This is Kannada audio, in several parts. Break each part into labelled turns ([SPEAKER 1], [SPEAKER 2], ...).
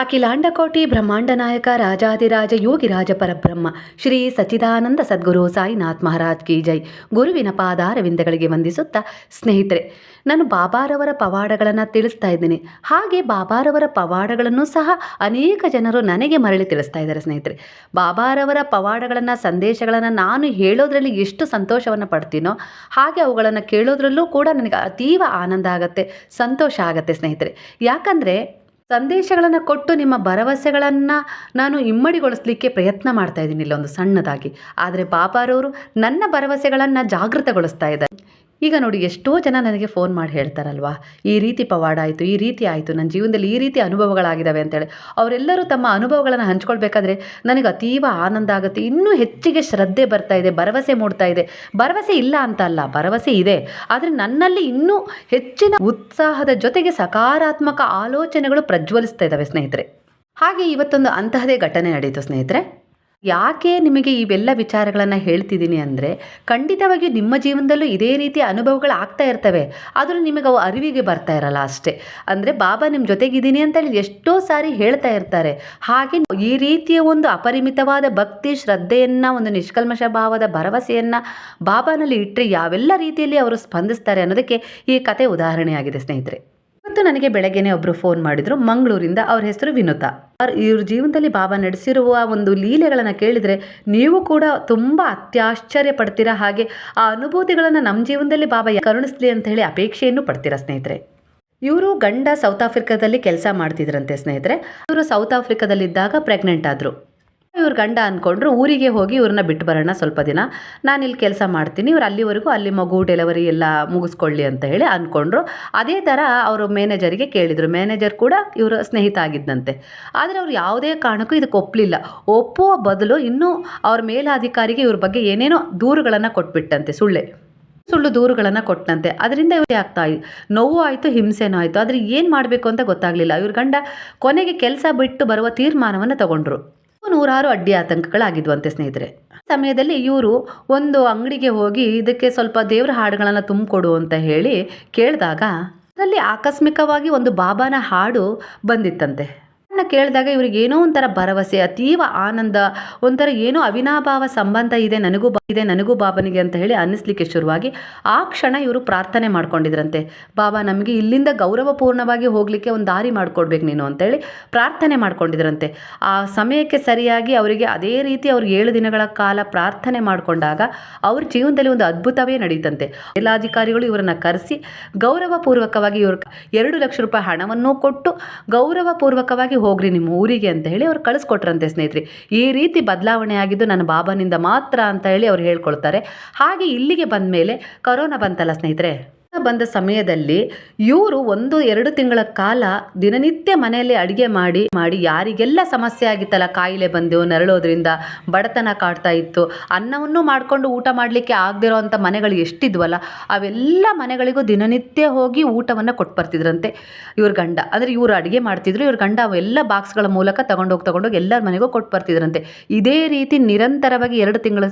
[SPEAKER 1] ಅಖಿಲಾಂಡಕೋಟಿ ಬ್ರಹ್ಮಾಂಡ ನಾಯಕ ರಾಜಾದಿರಾಜ ಯೋಗಿರಾಜ ಪರಬ್ರಹ್ಮ, ಶ್ರೀ ಸಚಿದಾನಂದ ಸದ್ಗುರು ಸಾಯಿನಾಥ್ ಮಹಾರಾಜ್ ಕಿ ಜೈ. ಗುರುವಿನ ಪಾದಾರವಿಂದಗಳಿಗೆ ವಂದಿಸುತ್ತಾ ಸ್ನೇಹಿತರೆ, ನಾನು ಬಾಬಾರವರ ಪವಾಡಗಳನ್ನು ತಿಳಿಸ್ತಾ ಇದ್ದೀನಿ. ಹಾಗೆ ಬಾಬಾರವರ ಪವಾಡಗಳನ್ನು ಸಹ ಅನೇಕ ಜನರು ನನಗೆ ಮರಳಿ ತಿಳಿಸ್ತಾ ಇದ್ದಾರೆ ಸ್ನೇಹಿತರೆ. ಬಾಬಾರವರ ಪವಾಡಗಳನ್ನು, ಸಂದೇಶಗಳನ್ನು ನಾನು ಹೇಳೋದ್ರಲ್ಲಿ ಎಷ್ಟು ಸಂತೋಷವನ್ನು ಪಡ್ತೀನೋ, ಹಾಗೆ ಅವುಗಳನ್ನು ಕೇಳೋದ್ರಲ್ಲೂ ಕೂಡ ನನಗೆ ಅತೀವ ಆನಂದ ಆಗುತ್ತೆ, ಸಂತೋಷ ಆಗುತ್ತೆ ಸ್ನೇಹಿತರೆ. ಯಾಕಂದರೆ ಸಂದೇಶಗಳನ್ನು ಕೊಟ್ಟು ನಿಮ್ಮ ಭರವಸೆಗಳನ್ನು ನಾನು ಇಮ್ಮಡಿಗೊಳಿಸ್ಲಿಕ್ಕೆ ಪ್ರಯತ್ನ ಮಾಡ್ತಾ ಇದ್ದೀನಿ ಇಲ್ಲೊಂದು ಸಣ್ಣದಾಗಿ. ಆದರೆ ಬಾಬಾರವರು ನನ್ನ ಭರವಸೆಗಳನ್ನು ಜಾಗೃತಗೊಳಿಸ್ತಾ ಇದ್ದಾರೆ. ಈಗ ನೋಡಿ, ಎಷ್ಟೋ ಜನ ನನಗೆ ಫೋನ್ ಮಾಡಿ ಹೇಳ್ತಾರಲ್ವಾ, ಈ ರೀತಿ ಪವಾಡ ಆಯಿತು, ಈ ರೀತಿ ಆಯಿತು, ನನ್ನ ಜೀವನದಲ್ಲಿ ಈ ರೀತಿ ಅನುಭವಗಳಾಗಿದ್ದಾವೆ ಅಂತೇಳಿ. ಅವರೆಲ್ಲರೂ ತಮ್ಮ ಅನುಭವಗಳನ್ನು ಹಂಚ್ಕೊಳ್ಬೇಕಾದ್ರೆ ನನಗೆ ಅತೀವ ಆನಂದ ಆಗುತ್ತೆ. ಇನ್ನೂ ಹೆಚ್ಚಿಗೆ ಶ್ರದ್ಧೆ ಬರ್ತಾ ಇದೆ, ಭರವಸೆ ಮೂಡ್ತಾ ಇದೆ. ಭರವಸೆ ಇಲ್ಲ ಅಂತ ಅಲ್ಲ, ಭರವಸೆ ಇದೆ. ಆದರೆ ನನ್ನಲ್ಲಿ ಇನ್ನೂ ಹೆಚ್ಚಿನ ಉತ್ಸಾಹದ ಜೊತೆಗೆ ಸಕಾರಾತ್ಮಕ ಆಲೋಚನೆಗಳು ಪ್ರಜ್ವಲಿಸ್ತಾ ಇದ್ದಾವೆ ಸ್ನೇಹಿತರೆ. ಹಾಗೆ ಇವತ್ತೊಂದು ಅಂತಹದೇ ಘಟನೆ ನಡೆಯಿತು ಸ್ನೇಹಿತರೆ. ಯಾಕೆ ನಿಮಗೆ ಇವೆಲ್ಲ ವಿಚಾರಗಳನ್ನು ಹೇಳ್ತಿದ್ದೀನಿ ಅಂದರೆ, ಖಂಡಿತವಾಗಿಯೂ ನಿಮ್ಮ ಜೀವನದಲ್ಲೂ ಇದೇ ರೀತಿಯ ಅನುಭವಗಳು ಆಗ್ತಾ ಇರ್ತವೆ. ಆದರೂ ನಿಮಗೆ ಅವು ಅರಿವಿಗೆ ಬರ್ತಾ ಇರಲ್ಲ ಅಷ್ಟೇ. ಅಂದರೆ ಬಾಬಾ ನಿಮ್ಮ ಜೊತೆಗಿದ್ದೀನಿ ಅಂತೇಳಿ ಎಷ್ಟೋ ಸಾರಿ ಹೇಳ್ತಾ ಇರ್ತಾರೆ. ಹಾಗೆ ಈ ರೀತಿಯ ಒಂದು ಅಪರಿಮಿತವಾದ ಭಕ್ತಿ, ಶ್ರದ್ಧೆಯನ್ನು, ಒಂದು ನಿಷ್ಕಲ್ಮಶ ಭಾವದ ಭರವಸೆಯನ್ನು ಬಾಬಾನಲ್ಲಿ ಇಟ್ಟರೆ ಯಾವೆಲ್ಲ ರೀತಿಯಲ್ಲಿ ಅವರು ಸ್ಪಂದಿಸ್ತಾರೆ ಅನ್ನೋದಕ್ಕೆ ಈ ಕತೆ ಉದಾಹರಣೆಯಾಗಿದೆ ಸ್ನೇಹಿತರೆ. ಇವತ್ತು ನನಗೆ ಬೆಳಗ್ಗೆನೆ ಒಬ್ಬರು ಫೋನ್ ಮಾಡಿದ್ರು. ಮಂಗಳೂರಿಂದ ಅವ್ರ ಹೆಸರು ವಿನುತಾ. ಅವ್ರ ಇವ್ರ ಜೀವನದಲ್ಲಿ ಬಾಬಾ ನಡೆಸಿರುವ ಒಂದು ಲೀಲೆಗಳನ್ನು ಕೇಳಿದರೆ ನೀವು ಕೂಡ ತುಂಬ ಅತ್ಯಾಶ್ಚರ್ಯ ಪಡ್ತೀರಾ? ಹಾಗೆ ಆ ಅನುಭೂತಿಗಳನ್ನು ನಮ್ಮ ಜೀವನದಲ್ಲಿ ಬಾಬಾ ಕರುಣಿಸ್ಲಿ ಅಂತ ಹೇಳಿ ಅಪೇಕ್ಷೆಯನ್ನು ಪಡ್ತೀರಾ ಸ್ನೇಹಿತರೆ? ಇವರು ಗಂಡ ಸೌತ್ ಆಫ್ರಿಕಾದಲ್ಲಿ ಕೆಲಸ ಮಾಡ್ತಿದ್ರಂತೆ ಸ್ನೇಹಿತರೆ. ಇವರು ಸೌತ್ ಆಫ್ರಿಕಾದಲ್ಲಿದ್ದಾಗ ಪ್ರೆಗ್ನೆಂಟ್ ಆದರು. ಇವ್ರ ಗಂಡ ಅಂದ್ಕೊಂಡ್ರು ಊರಿಗೆ ಹೋಗಿ ಇವ್ರನ್ನ ಬಿಟ್ಟು ಬರೋಣ ಸ್ವಲ್ಪ ದಿನ. ನಾನು ಇಲ್ಲಿ ಕೆಲಸ ಮಾಡ್ತೀನಿ, ಇವ್ರು ಅಲ್ಲಿವರೆಗೂ ಅಲ್ಲಿ ಮಗು ಡೆಲಿವರಿ ಎಲ್ಲ ಮುಗಿಸ್ಕೊಳ್ಳಿ ಅಂತ ಹೇಳಿ ಅಂದ್ಕೊಂಡ್ರು ಅದೇ ಥರ ಅವರು ಮ್ಯಾನೇಜರಿಗೆ ಕೇಳಿದರು. ಮ್ಯಾನೇಜರ್ ಕೂಡ ಇವರು ಸ್ನೇಹಿತ ಆಗಿದ್ದಂತೆ ಆದರೆ ಅವ್ರು ಯಾವುದೇ ಕಾರಣಕ್ಕೂ ಇದಕ್ಕೆ ಒಪ್ಪಲಿಲ್ಲ ಒಪ್ಪುವ ಬದಲು ಇನ್ನೂ ಅವ್ರ ಮೇಲಾಧಿಕಾರಿಗೆ ಇವ್ರ ಬಗ್ಗೆ ಏನೇನೋ ದೂರುಗಳನ್ನು ಕೊಟ್ಬಿಟ್ಟಂತೆ, ಸುಳ್ಳೆ. ಸುಳ್ಳು ದೂರುಗಳನ್ನು ಕೊಟ್ಟಂತೆ ಅದರಿಂದ ಇವ್ರಿಗೆ ಆಗ್ತಾ ನೋವು ಆಯಿತು, ಹಿಂಸೆನೂ ಆಯಿತು. ಆದರೆ ಏನು ಮಾಡಬೇಕು ಅಂತ ಗೊತ್ತಾಗಲಿಲ್ಲ. ಇವ್ರ ಗಂಡ ಕೊನೆಗೆ ಕೆಲಸ ಬಿಟ್ಟು ಬರುವ ತೀರ್ಮಾನವನ್ನು ತಗೊಂಡ್ರು. ನೂರಾರು ಅಡ್ಡಿ ಆತಂಕಗಳಾಗಿದ್ವಂತೆ ಸ್ನೇಹಿತರೆ. ಸಮಯದಲ್ಲಿ ಇವರು ಒಂದು ಅಂಗಡಿಗೆ ಹೋಗಿ ಇದಕ್ಕೆ ಸ್ವಲ್ಪ ದೇವರ ಹಾಡುಗಳನ್ನು ತುಂಬಿಕೊಡು ಅಂತ ಹೇಳಿ ಕೇಳಿದಾಗ, ಅದರಲ್ಲಿ ಆಕಸ್ಮಿಕವಾಗಿ ಒಂದು ಬಾಬಾನ ಹಾಡು ಬಂದಿತ್ತಂತೆ. ಕೇಳಿದಾಗ ಇವ್ರಿಗೆ ಏನೋ ಒಂಥರ ಭರವಸೆ, ಅತೀವ ಆನಂದ, ಒಂಥರ ಏನೋ ಅವಿನಾಭಾವ ಸಂಬಂಧ ಇದೆ, ನನಗೂ ಇದೆ, ನನಗೂ ಬಾಬನಿಗೆ ಅಂತ ಹೇಳಿ ಅನ್ನಿಸ್ಲಿಕ್ಕೆ ಶುರುವಾಗಿ ಆ ಕ್ಷಣ ಇವರು ಪ್ರಾರ್ಥನೆ ಮಾಡ್ಕೊಂಡಿದ್ರಂತೆ. ಬಾಬಾ, ನಮಗೆ ಇಲ್ಲಿಂದ ಗೌರವಪೂರ್ಣವಾಗಿ ಹೋಗಲಿಕ್ಕೆ ಒಂದು ದಾರಿ ಮಾಡಿಕೊಡ್ಬೇಕು ನೀನು ಅಂತೇಳಿ ಪ್ರಾರ್ಥನೆ ಮಾಡ್ಕೊಂಡಿದ್ರಂತೆ. ಆ ಸಮಯಕ್ಕೆ ಸರಿಯಾಗಿ ಅವರಿಗೆ ಅದೇ ರೀತಿ ಅವ್ರಿಗೆ ಏಳು ದಿನಗಳ ಕಾಲ ಪ್ರಾರ್ಥನೆ ಮಾಡಿಕೊಂಡಾಗ ಅವ್ರ ಜೀವನದಲ್ಲಿ ಒಂದು ಅದ್ಭುತವೇ ನಡೀತಂತೆ. ಜಿಲ್ಲಾಧಿಕಾರಿಗಳು ಇವರನ್ನು ಕರೆಸಿ ಗೌರವಪೂರ್ವಕವಾಗಿ ಇವ್ರ ಎರಡು ಲಕ್ಷ ರೂಪಾಯಿ ಹಣವನ್ನು ಕೊಟ್ಟು ಗೌರವಪೂರ್ವಕವಾಗಿ ಹೋಗ್ರಿ ನಿಮ್ಮ ಊರಿಗೆ ಅಂತ ಹೇಳಿ ಅವ್ರು ಕಳಿಸ್ಕೊಟ್ರಂತೆ ಸ್ನೇಹಿತರೆ. ಈ ರೀತಿ ಬದಲಾವಣೆ ಆಗಿದ್ದು ನನ್ನ ಬಾಬನಿಂದ ಮಾತ್ರ ಅಂತ ಹೇಳಿ ಅವ್ರು ಹೇಳ್ಕೊಳ್ತಾರೆ. ಹಾಗೆ ಇಲ್ಲಿಗೆ ಬಂದ ಮೇಲೆ ಕರೋನಾ ಬಂತಲ್ಲ ಸ್ನೇಹಿತರೆ? ಬಂದ ಸಮಯದಲ್ಲಿ ಇವರು ಒಂದು, ಎರಡು ತಿಂಗಳ ಕಾಲ ದಿನನಿತ್ಯ ಮನೆಯಲ್ಲಿ ಅಡುಗೆ ಮಾಡಿ ಮಾಡಿ ಯಾರಿಗೆಲ್ಲ ಸಮಸ್ಯೆ ಆಗಿತ್ತಲ್ಲ, ಕಾಯಿಲೆ ಬಂದು ನರಳೋದ್ರಿಂದ ಬಡತನ ಕಾಡ್ತಾ ಇತ್ತು, ಅನ್ನವನ್ನು ಮಾಡಿಕೊಂಡು ಊಟ ಮಾಡಲಿಕ್ಕೆ ಆಗದಿರೋ ಅಂಥ ಮನೆಗಳು ಎಷ್ಟಿದ್ವಲ್ಲ, ಅವೆಲ್ಲ ಮನೆಗಳಿಗೂ ದಿನನಿತ್ಯ ಹೋಗಿ ಊಟವನ್ನು ಕೊಟ್ಟು ಬರ್ತಿದ್ರಂತೆ. ಇವ್ರ ಗಂಡ, ಅಂದರೆ ಇವರು ಅಡುಗೆ ಮಾಡ್ತಿದ್ರು, ಇವ್ರ ಗಂಡ ಅವೆಲ್ಲ ಬಾಕ್ಸ್ಗಳ ಮೂಲಕ ತಗೊಂಡೋಗಿ ತಗೊಂಡೋಗಿ ಎಲ್ಲರ ಮನೆಗೂ ಕೊಟ್ಟು ಬರ್ತಿದ್ರಂತೆ. ಇದೇ ರೀತಿ ನಿರಂತರವಾಗಿ ಎರಡು ತಿಂಗಳ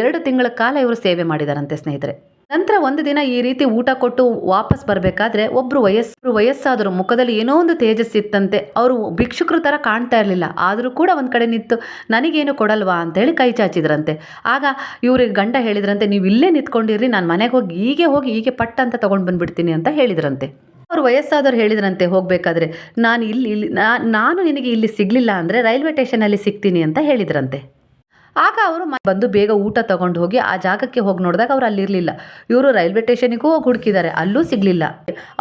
[SPEAKER 1] ಎರಡು ತಿಂಗಳ ಕಾಲ ಇವರು ಸೇವೆ ಮಾಡಿದಾರಂತೆ ಸ್ನೇಹಿತರೆ. ನಂತರ ಒಂದು ದಿನ ಈ ರೀತಿ ಊಟ ಕೊಟ್ಟು ವಾಪಸ್ ಬರಬೇಕಾದ್ರೆ ಒಬ್ರು ವಯಸ್ಸು ವಯಸ್ಸಾದರು ಮುಖದಲ್ಲಿ ಏನೋ ಒಂದು ತೇಜಸ್ಸಿತ್ತಂತೆ ಅವರು ಭಿಕ್ಷುಕರು ಥರ ಕಾಣ್ತಾ ಇರಲಿಲ್ಲ. ಆದರೂ ಕೂಡ ಒಂದು ಕಡೆ ನಿಂತು, ನನಗೇನು ಕೊಡಲ್ವಾ? ಅಂತೇಳಿ ಕೈ ಚಾಚಿದ್ರಂತೆ. ಆಗ ಇವ್ರಿಗೆ ಗಂಡ ಹೇಳಿದ್ರಂತೆ, ನೀವು ಇಲ್ಲೇ ನಿಂತ್ಕೊಂಡಿರ್ರಿ, ನಾನು ಮನೆಗೆ ಹೋಗಿ, ಹೀಗೆ ಹೋಗಿ, ಹೀಗೆ ಪಟ್ಟ ಅಂತ ತೊಗೊಂಡು ಬಂದುಬಿಡ್ತೀನಿ ಅಂತ ಹೇಳಿದ್ರಂತೆ. ಅವ್ರು ವಯಸ್ಸಾದವ್ರು ಹೇಳಿದ್ರಂತೆ, ಹೋಗಬೇಕಾದ್ರೆ, ನಾನು ಇಲ್ಲಿ ಇಲ್ಲಿ ನಾನು ನಿನಗೆ ಇಲ್ಲಿ ಸಿಗಲಿಲ್ಲ ಅಂದರೆ ರೈಲ್ವೆ ಸ್ಟೇಷನಲ್ಲಿ ಸಿಗ್ತೀನಿ ಅಂತ ಹೇಳಿದ್ರಂತೆ. ಆಗ ಅವರು ಬಂದು ಬೇಗ ಊಟ ತಗೊಂಡು ಹೋಗಿ ಆ ಜಾಗಕ್ಕೆ ಹೋಗಿ ನೋಡಿದಾಗ ಅವ್ರು ಅಲ್ಲಿರಲಿಲ್ಲ. ಇವರು ರೈಲ್ವೆ ಸ್ಟೇಷನಿಗೂ ಹೋಗಿ ಹುಡುಕಿದ್ದಾರೆ. ಅಲ್ಲೂ ಸಿಗಲಿಲ್ಲ.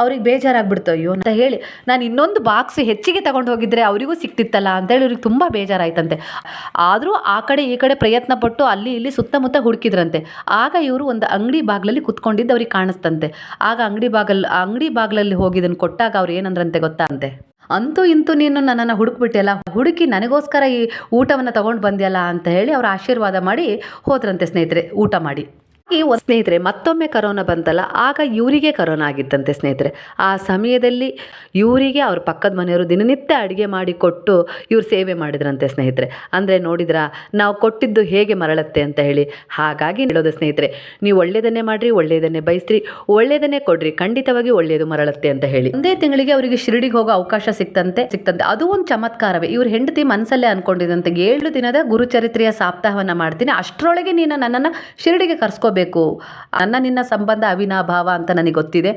[SPEAKER 1] ಅವ್ರಿಗೆ ಬೇಜಾರಾಗ್ಬಿಡ್ತು. ಅಯ್ಯೋ ಅಂತ ಹೇಳಿ ನಾನು ಇನ್ನೊಂದು ಬಾಕ್ಸ್ ಹೆಚ್ಚಿಗೆ ತಗೊಂಡು ಹೋಗಿದ್ರೆ ಅವರಿಗೂ ಸಿಕ್ತಿತ್ತಲ್ಲ ಅಂತೇಳಿ ಇವ್ರಿಗೆ ತುಂಬ ಬೇಜಾರಾಯ್ತಂತೆ. ಆದರೂ ಆ ಕಡೆ ಈ ಕಡೆ ಪ್ರಯತ್ನ ಪಟ್ಟು ಅಲ್ಲಿ ಇಲ್ಲಿ ಸುತ್ತಮುತ್ತ ಹುಡುಕಿದ್ರಂತೆ. ಆಗ ಇವರು ಒಂದು ಅಂಗಡಿ ಬಾಗಿಲಲ್ಲಿ ಕುತ್ಕೊಂಡಿದ್ದು ಅವ್ರಿಗೆ ಕಾಣಿಸ್ತಂತೆ. ಆಗ ಅಂಗಡಿ ಬಾಗಲ್, ಅಂಗಡಿ ಬಾಗಿಲಲ್ಲಿ ಹೋಗಿದ್ದನ್ನು ಕೊಟ್ಟಾಗ ಅವ್ರು ಏನಂದ್ರಂತೆ ಗೊತ್ತಾ ಅಂತೆ? ಅಂತೂ ಇಂತೂ ನೀನು ನನ್ನನ್ನು ಹುಡುಕ್ಬಿಟ್ಟಿಯಲ್ಲ ಹುಡುಕಿ ನನಗೋಸ್ಕರ ಈ ಊಟವನ್ನು ತಗೊಂಡು ಬಂದಿಯಲ್ಲ ಅಂತ ಹೇಳಿ ಅವರು ಆಶೀರ್ವಾದ ಮಾಡಿ ಹೋದ್ರಂತೆ ಸ್ನೇಹಿತರೆ, ಊಟ ಮಾಡಿ. ಈ ಸ್ನೇಹಿತರೆ, ಮತ್ತೊಮ್ಮೆ ಕರೋನಾ ಬಂತಲ್ಲ, ಆಗ ಇವರಿಗೆ ಕರೋನಾ ಆಗಿದ್ದಂತೆ ಸ್ನೇಹಿತರೆ. ಆ ಸಮಯದಲ್ಲಿ ಇವರಿಗೆ ಅವ್ರ ಪಕ್ಕದ ಮನೆಯವರು ದಿನನಿತ್ಯ ಅಡುಗೆ ಮಾಡಿ ಕೊಟ್ಟು ಇವ್ರು ಸೇವೆ ಮಾಡಿದ್ರಂತೆ ಸ್ನೇಹಿತರೆ. ಅಂದರೆ ನೋಡಿದ್ರಾ, ನಾವು ಕೊಟ್ಟಿದ್ದು ಹೇಗೆ ಮರಳತ್ತೆ ಅಂತ ಹೇಳಿ. ಹಾಗಾಗಿ ಹೇಳೋದು ಸ್ನೇಹಿತರೆ, ನೀವು ಒಳ್ಳೆಯದನ್ನೇ ಮಾಡಿರಿ ಒಳ್ಳೆಯದನ್ನೇ ಬಯಸ್ರಿ ಒಳ್ಳೆಯದನ್ನೇ ಕೊಡ್ರಿ, ಖಂಡಿತವಾಗಿ ಒಳ್ಳೆಯದು ಮರಳತ್ತೆ ಅಂತ ಹೇಳಿ. ಒಂದೇ ತಿಂಗಳಿಗೆ ಅವರಿಗೆ ಶಿರಡಿಗೆ ಹೋಗೋ ಅವಕಾಶ ಸಿಕ್ತಂತೆ ಸಿಕ್ತಂತೆ. ಅದು ಒಂದು ಚಮತ್ಕಾರವೇ. ಇವ್ರ ಹೆಂಡತಿ ಮನಸ್ಸಲ್ಲೇ ಅನ್ಕೊಂಡಿದಂತೆ ಏಳು ದಿನದ ಗುರುಚರಿತ್ರೆಯ ಸಾಪ್ತಾಹವನ್ನು ಮಾಡ್ತೀನಿ. ಅಷ್ಟರೊಳಗೆ ನೀನು ನನ್ನನ್ನು ಶಿರಡಿಗೆ ಕರ್ಸ್ಕೋಬೇಕು ನನ್ನ ನಿನ್ನ ಸಂಬಂಧ ಅವಿನಾಭಾವ ಅಂತ ನನಗೆ ಗೊತ್ತಿದೆ.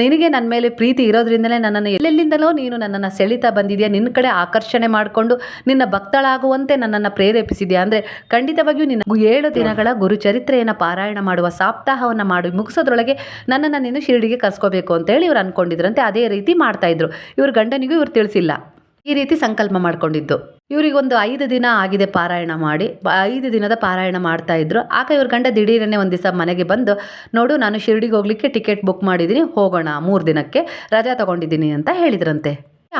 [SPEAKER 1] ನಿನಗೆ ನನ್ನ ಮೇಲೆ ಪ್ರೀತಿ ಇರೋದ್ರಿಂದಲೇ ನನ್ನನ್ನು ಎಲ್ಲೆಲ್ಲಿಂದಲೋ ನೀನು ನನ್ನನ್ನು ಸೆಳಿತಾ ಬಂದಿದೆಯಾ? ನಿನ್ನ ಕಡೆ ಆಕರ್ಷಣೆ ಮಾಡಿಕೊಂಡು ನಿನ್ನ ಭಕ್ತಳಾಗುವಂತೆ ನನ್ನನ್ನು ಪ್ರೇರೇಪಿಸಿದೆಯಾ? ಅಂದರೆ ಖಂಡಿತವಾಗಿಯೂ ನಿನ್ನ ಏಳು ದಿನಗಳ ಗುರುಚರಿತ್ರೆಯನ್ನು ಪಾರಾಯಣ ಮಾಡುವ ಸಾಪ್ತಾಹವನ್ನು ಮಾಡಿ ಮುಗಿಸೋದ್ರೊಳಗೆ ನನ್ನನ್ನು ನೀನು ಶಿರಡಿಗೆ ಕರ್ಸ್ಕೋಬೇಕು ಅಂತೇಳಿ ಇವ್ರು ಅನ್ಕೊಂಡಿದ್ರಂತೆ ಅದೇ ರೀತಿ ಮಾಡ್ತಾ ಇದ್ರು. ಇವ್ರ ಗಂಡನಿಗೂ ಇವ್ರು ತಿಳಿಸಿಲ್ಲ. ಈ ರೀತಿ ಸಂಕಲ್ಪ ಮಾಡ್ಕೊಂಡಿದ್ದು. ಇವರಿಗೊಂದು ಐದು ದಿನ ಆಗಿದೆ ಪಾರಾಯಣ ಮಾಡಿ ಐದು ದಿನದ ಪಾರಾಯಣ ಮಾಡ್ತಾ ಇದ್ರು. ಆಗ ಇವ್ರ ಗಂಡ ದಿಢೀರನೆ ಒಂದು ದಿವಸ ಮನೆಗೆ ಬಂದು, ನೋಡು, ನಾನು ಶಿರಡಿಗೆ ಹೋಗ್ಲಿಕ್ಕೆ ಟಿಕೆಟ್ ಬುಕ್ ಮಾಡಿದ್ದೀನಿ ಹೋಗೋಣ ಮೂರು ದಿನಕ್ಕೆ, ರಜಾ ತಗೊಂಡಿದ್ದೀನಿ ಅಂತ ಹೇಳಿದ್ರಂತೆ.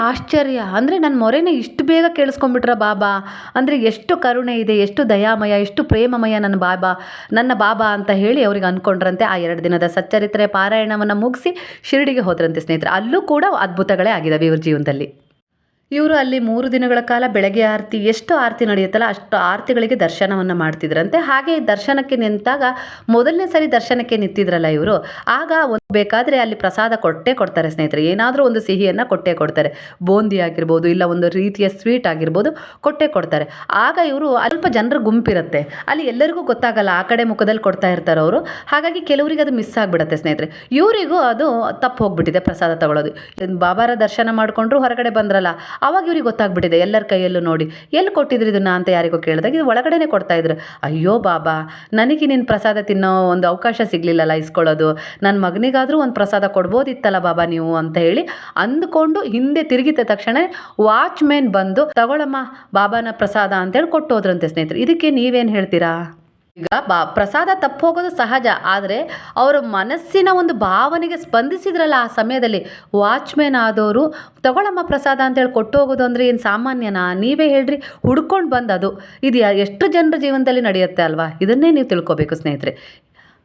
[SPEAKER 1] ಆಶ್ಚರ್ಯ. ಅಂದರೆ ನನ್ನ ಮೊರೆನ ಇಷ್ಟು ಬೇಗ ಕೇಳಿಸ್ಕೊಂಡ್ಬಿಟ್ರ ಬಾಬಾ? ಅಂದರೆ ಎಷ್ಟು ಕರುಣೆ ಇದೆ, ಎಷ್ಟು ದಯಾಮಯ, ಎಷ್ಟು ಪ್ರೇಮಮಯ ನನ್ನ ಬಾಬಾ ನನ್ನ ಬಾಬಾ ಅಂತ ಹೇಳಿ ಅವ್ರಿಗೆ ಅಂದ್ಕೊಂಡ್ರಂತೆ ಆ ಎರಡು ದಿನದ ಸಚ್ಚರಿತ್ರೆ ಪಾರಾಯಣವನ್ನು ಮುಗಿಸಿ, ಶಿರಡಿಗೆ ಹೋದ್ರಂತೆ ಸ್ನೇಹಿತರೆ. ಅಲ್ಲೂ ಕೂಡ ಅದ್ಭುತಗಳೇ ಆಗಿದ್ದಾವೆ ಇವ್ರ ಜೀವನದಲ್ಲಿ. ಇವರು ಅಲ್ಲಿ ಮೂರು ದಿನಗಳ ಕಾಲ ಬೆಳಗ್ಗೆ ಆರತಿ, ಎಷ್ಟು ಆರತಿ ನಡೆಯುತ್ತಲ್ಲ ಅಷ್ಟು ಆರತಿಗಳಿಗೆ ದರ್ಶನವನ್ನು ಮಾಡ್ತಿದ್ರಂತೆ. ಹಾಗೆ ದರ್ಶನಕ್ಕೆ ನಿಂತಾಗ ಮೊದಲನೇ ಸರಿ ದರ್ಶನಕ್ಕೆ ನಿಂತಿದ್ರಲ್ಲ ಇವರು. ಆಗ ಒಂದು ಬೇಕಾದರೆ ಅಲ್ಲಿ ಪ್ರಸಾದ ಕೊಟ್ಟೇ ಕೊಡ್ತಾರೆ ಸ್ನೇಹಿತರೆ. ಏನಾದರೂ ಒಂದು ಸಿಹಿಯನ್ನು ಕೊಟ್ಟೇ ಕೊಡ್ತಾರೆ. ಬೂಂದಿ ಆಗಿರ್ಬೋದು, ಇಲ್ಲ ಒಂದು ರೀತಿಯ ಸ್ವೀಟ್ ಆಗಿರ್ಬೋದು ಕೊಟ್ಟೇ ಕೊಡ್ತಾರೆ. ಆಗ ಇವರು ಅಲ್ಪ ಜನರ ಗುಂಪಿರುತ್ತೆ. ಅಲ್ಲಿ ಎಲ್ಲರಿಗೂ ಗೊತ್ತಾಗಲ್ಲ, ಆ ಕಡೆ ಮುಖದಲ್ಲಿ ಕೊಡ್ತಾ ಇರ್ತಾರೆ ಅವರು. ಹಾಗಾಗಿ ಕೆಲವರಿಗೆ ಅದು ಮಿಸ್ ಆಗಿಬಿಡುತ್ತೆ ಸ್ನೇಹಿತರೆ. ಇವರಿಗೂ ಅದು ತಪ್ಪು ಹೋಗ್ಬಿಟ್ಟಿದೆ ಪ್ರಸಾದ ತಗೊಳ್ಳೋದು ಬಾಬಾರ ದರ್ಶನ ಮಾಡಿಕೊಂಡ್ರು ಹೊರಗಡೆ ಬಂದ್ರಲ್ಲ ಅವಾಗ ಇವ್ರಿಗೆ ಗೊತ್ತಾಗ್ಬಿಟ್ಟಿದೆ, ಎಲ್ಲರ ಕೈಯಲ್ಲೂ ನೋಡಿ. ಎಲ್ಲಿ ಕೊಟ್ಟಿದ್ರು ಇದನ್ನ ಅಂತ ಯಾರಿಗೋ ಕೇಳಿದಾಗ ಇದು ಒಳಗಡೆನೆ ಕೊಡ್ತಾ ಇದ್ರು. ಅಯ್ಯೋ ಬಾಬಾ, ನನಗೆ ನಿನ್ನ ಪ್ರಸಾದ ತಿನ್ನೋ ಒಂದು ಅವಕಾಶ ಸಿಗಲಿಲ್ಲಲ್ಲ ಇಸ್ಕೊಳ್ಳೋದು. ನನ್ನ ಮಗನಿಗಾದರೂ ಒಂದು ಪ್ರಸಾದ ಕೊಡ್ಬೋದಿತ್ತಲ್ಲ ಬಾಬಾ ನೀವು ಅಂತ ಹೇಳಿ ಅಂದ್ಕೊಂಡು ಹಿಂದೆ ತಿರುಗಿದ ತಕ್ಷಣ ವಾಚ್ಮ್ಯಾನ್ ಬಂದು, ತಗೊಳಮ್ಮ, ಬಾಬಾನ ಪ್ರಸಾದ ಅಂತೇಳಿ ಕೊಟ್ಟು ಹೋದ್ರಂತೆ ಸ್ನೇಹಿತರೆ. ಇದಕ್ಕೆ ನೀವೇನು ಹೇಳ್ತೀರಾ? ಈಗ ಬಾ, ಪ್ರಸಾದ ತಪ್ಪು ಹೋಗೋದು ಸಹಜ, ಆದರೆ ಅವರ ಮನಸ್ಸಿನ ಒಂದು ಭಾವನೆಗೆ ಸ್ಪಂದಿಸಿದ್ರಲ್ಲ ಆ ಸಮಯದಲ್ಲಿ. ವಾಚ್ಮ್ಯಾನ್ ಆದವರು ತಗೊಳ್ಳಮ್ಮ ಪ್ರಸಾದ ಅಂತೇಳಿ ಕೊಟ್ಟು ಹೋಗೋದು ಅಂದರೆ ಏನು ಸಾಮಾನ್ಯನಾ? ನೀವೇ ಹೇಳ್ರಿ. ಹುಡ್ಕೊಂಡು ಬಂದದು. ಇದು ಎಷ್ಟು ಜನರ ಜೀವನದಲ್ಲಿ ನಡೆಯುತ್ತೆ ಅಲ್ವಾ? ಇದನ್ನೇ ನೀವು ತಿಳ್ಕೊಬೇಕು ಸ್ನೇಹಿತರೆ.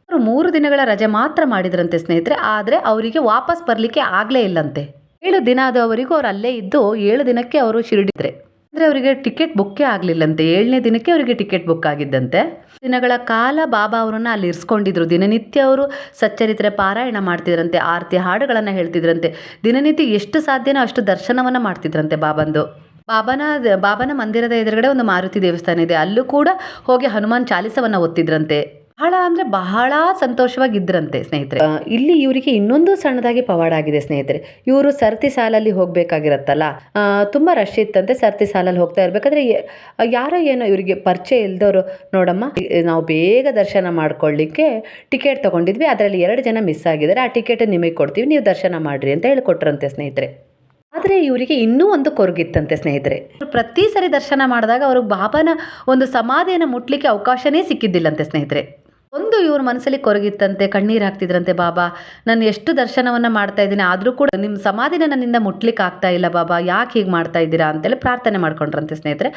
[SPEAKER 1] ಅವರು ಮೂರು ದಿನಗಳ ರಜೆ ಮಾತ್ರ ಮಾಡಿದ್ರಂತೆ ಸ್ನೇಹಿತರೆ, ಆದರೆ ಅವರಿಗೆ ವಾಪಸ್ ಬರಲಿಕ್ಕೆ ಆಗಲೇ ಇಲ್ಲಂತೆ. ಏಳು ದಿನ ಆದವರಿಗೂ ಅವ್ರು ಅಲ್ಲೇ ಇದ್ದು ಏಳು ದಿನಕ್ಕೆ ಅವರು ಶಿರಡಿದ್ರೆ. ಅಂದರೆ ಅವರಿಗೆ ಟಿಕೆಟ್ ಬುಕ್ಕೇ ಆಗಲಿಲ್ಲಂತೆ. ಏಳನೇ ದಿನಕ್ಕೆ ಅವರಿಗೆ ಟಿಕೆಟ್ ಬುಕ್ ಆಗಿದ್ದಂತೆ. ದಿನಗಳ ಕಾಲ ಬಾಬಾ ಅವರನ್ನು ಅಲ್ಲಿ ಇರಿಸ್ಕೊಂಡಿದ್ರು. ದಿನನಿತ್ಯ ಅವರು ಸಚ್ಚರಿತ್ರೆ ಪಾರಾಯಣ ಮಾಡ್ತಿದ್ರಂತೆ, ಆರತಿ ಹಾಡುಗಳನ್ನು ಹೇಳ್ತಿದ್ರಂತೆ. ದಿನನಿತ್ಯ ಎಷ್ಟು ಸಾಧ್ಯನೋ ಅಷ್ಟು ದರ್ಶನವನ್ನು ಮಾಡ್ತಿದ್ರಂತೆ ಬಾಬಂದು. ಬಾಬನ ಬಾಬನ ಮಂದಿರದ ಎದುರುಗಡೆ ಒಂದು ಮಾರುತಿ ದೇವಸ್ಥಾನ ಇದೆ. ಅಲ್ಲೂ ಕೂಡ ಹೋಗಿ ಹನುಮಾನ್ ಚಾಲಿಸವನ್ನು ಓದ್ತಿದ್ರಂತೆ. ಬಹಳ ಅಂದರೆ ಬಹಳ ಸಂತೋಷವಾಗಿದ್ದರಂತೆ ಸ್ನೇಹಿತರೆ. ಇಲ್ಲಿ ಇವರಿಗೆ ಇನ್ನೊಂದು ಸಣ್ಣದಾಗಿ ಪವಾಡ ಆಗಿದೆ ಸ್ನೇಹಿತರೆ. ಇವರು ಸರ್ತಿ ಸಾಲಲ್ಲಿ ಹೋಗ್ಬೇಕಾಗಿರತ್ತಲ್ಲ. ತುಂಬ ರಶ್ ಇತ್ತಂತೆ ಸರ್ತಿ ಸಾಲಲ್ಲಿ ಹೋಗ್ತಾ ಇರ್ಬೇಕಾದ್ರೆ ಯಾರೋ ಏನೋ ಇವರಿಗೆ ಪರಿಚಯ ಇಲ್ದವರು ನೋಡಮ್ಮ ನಾವು ಬೇಗ ದರ್ಶನ ಮಾಡ್ಕೊಳ್ಳಿಕ್ಕೆ ಟಿಕೆಟ್ ತಗೊಂಡಿದ್ವಿ. ಅದರಲ್ಲಿ ಎರಡು ಜನ ಮಿಸ್ ಆಗಿದ್ದಾರೆ. ಆ ಟಿಕೆಟ್ ನಿಮಗೆ ಕೊಡ್ತೀವಿ. ನೀವು ದರ್ಶನ ಮಾಡಿರಿ ಅಂತ ಹೇಳಿ ಕೊಟ್ರಂತೆ ಸ್ನೇಹಿತರೆ. ಆದರೆ ಇವರಿಗೆ ಇನ್ನೂ ಒಂದು ಕೊರಗಿತ್ತಂತೆ ಸ್ನೇಹಿತರೆ. ಪ್ರತಿ ಸರಿ ದರ್ಶನ ಮಾಡಿದಾಗ ಅವ್ರಿಗೆ ಬಾಬಾನ ಒಂದು ಸಮಾಧಿಯನ್ನು ಮುಟ್ಲಿಕ್ಕೆ ಅವಕಾಶನೇ ಸಿಕ್ಕಿದ್ದಿಲ್ಲಂತೆ ಸ್ನೇಹಿತರೆ. ಒಂದು ಇವ್ರ ಮನಸ್ಸಲ್ಲಿ ಕೊರಗಿತ್ತಂತೆ, ಕಣ್ಣೀರು ಹಾಕ್ತಿದ್ರಂತೆ ಬಾಬಾ. ನಾನು ಎಷ್ಟು ದರ್ಶನವನ್ನು ಮಾಡ್ತಾ ಇದ್ದೀನಿ, ಆದರೂ ಕೂಡ ನಿಮ್ಮ ಸಮಾಧಿನ ನನ್ನಿಂದ ಮುಟ್ಲಿಕ್ಕೆ ಆಗ್ತಾ ಇಲ್ಲ ಬಾಬಾ. ಯಾಕೆ ಹೀಗೆ ಮಾಡ್ತಾ ಇದ್ದೀರಾ ಅಂತೇಳಿ ಪ್ರಾರ್ಥನೆ ಮಾಡ್ಕೊಂಡ್ರಂತೆ ಸ್ನೇಹಿತರೆ.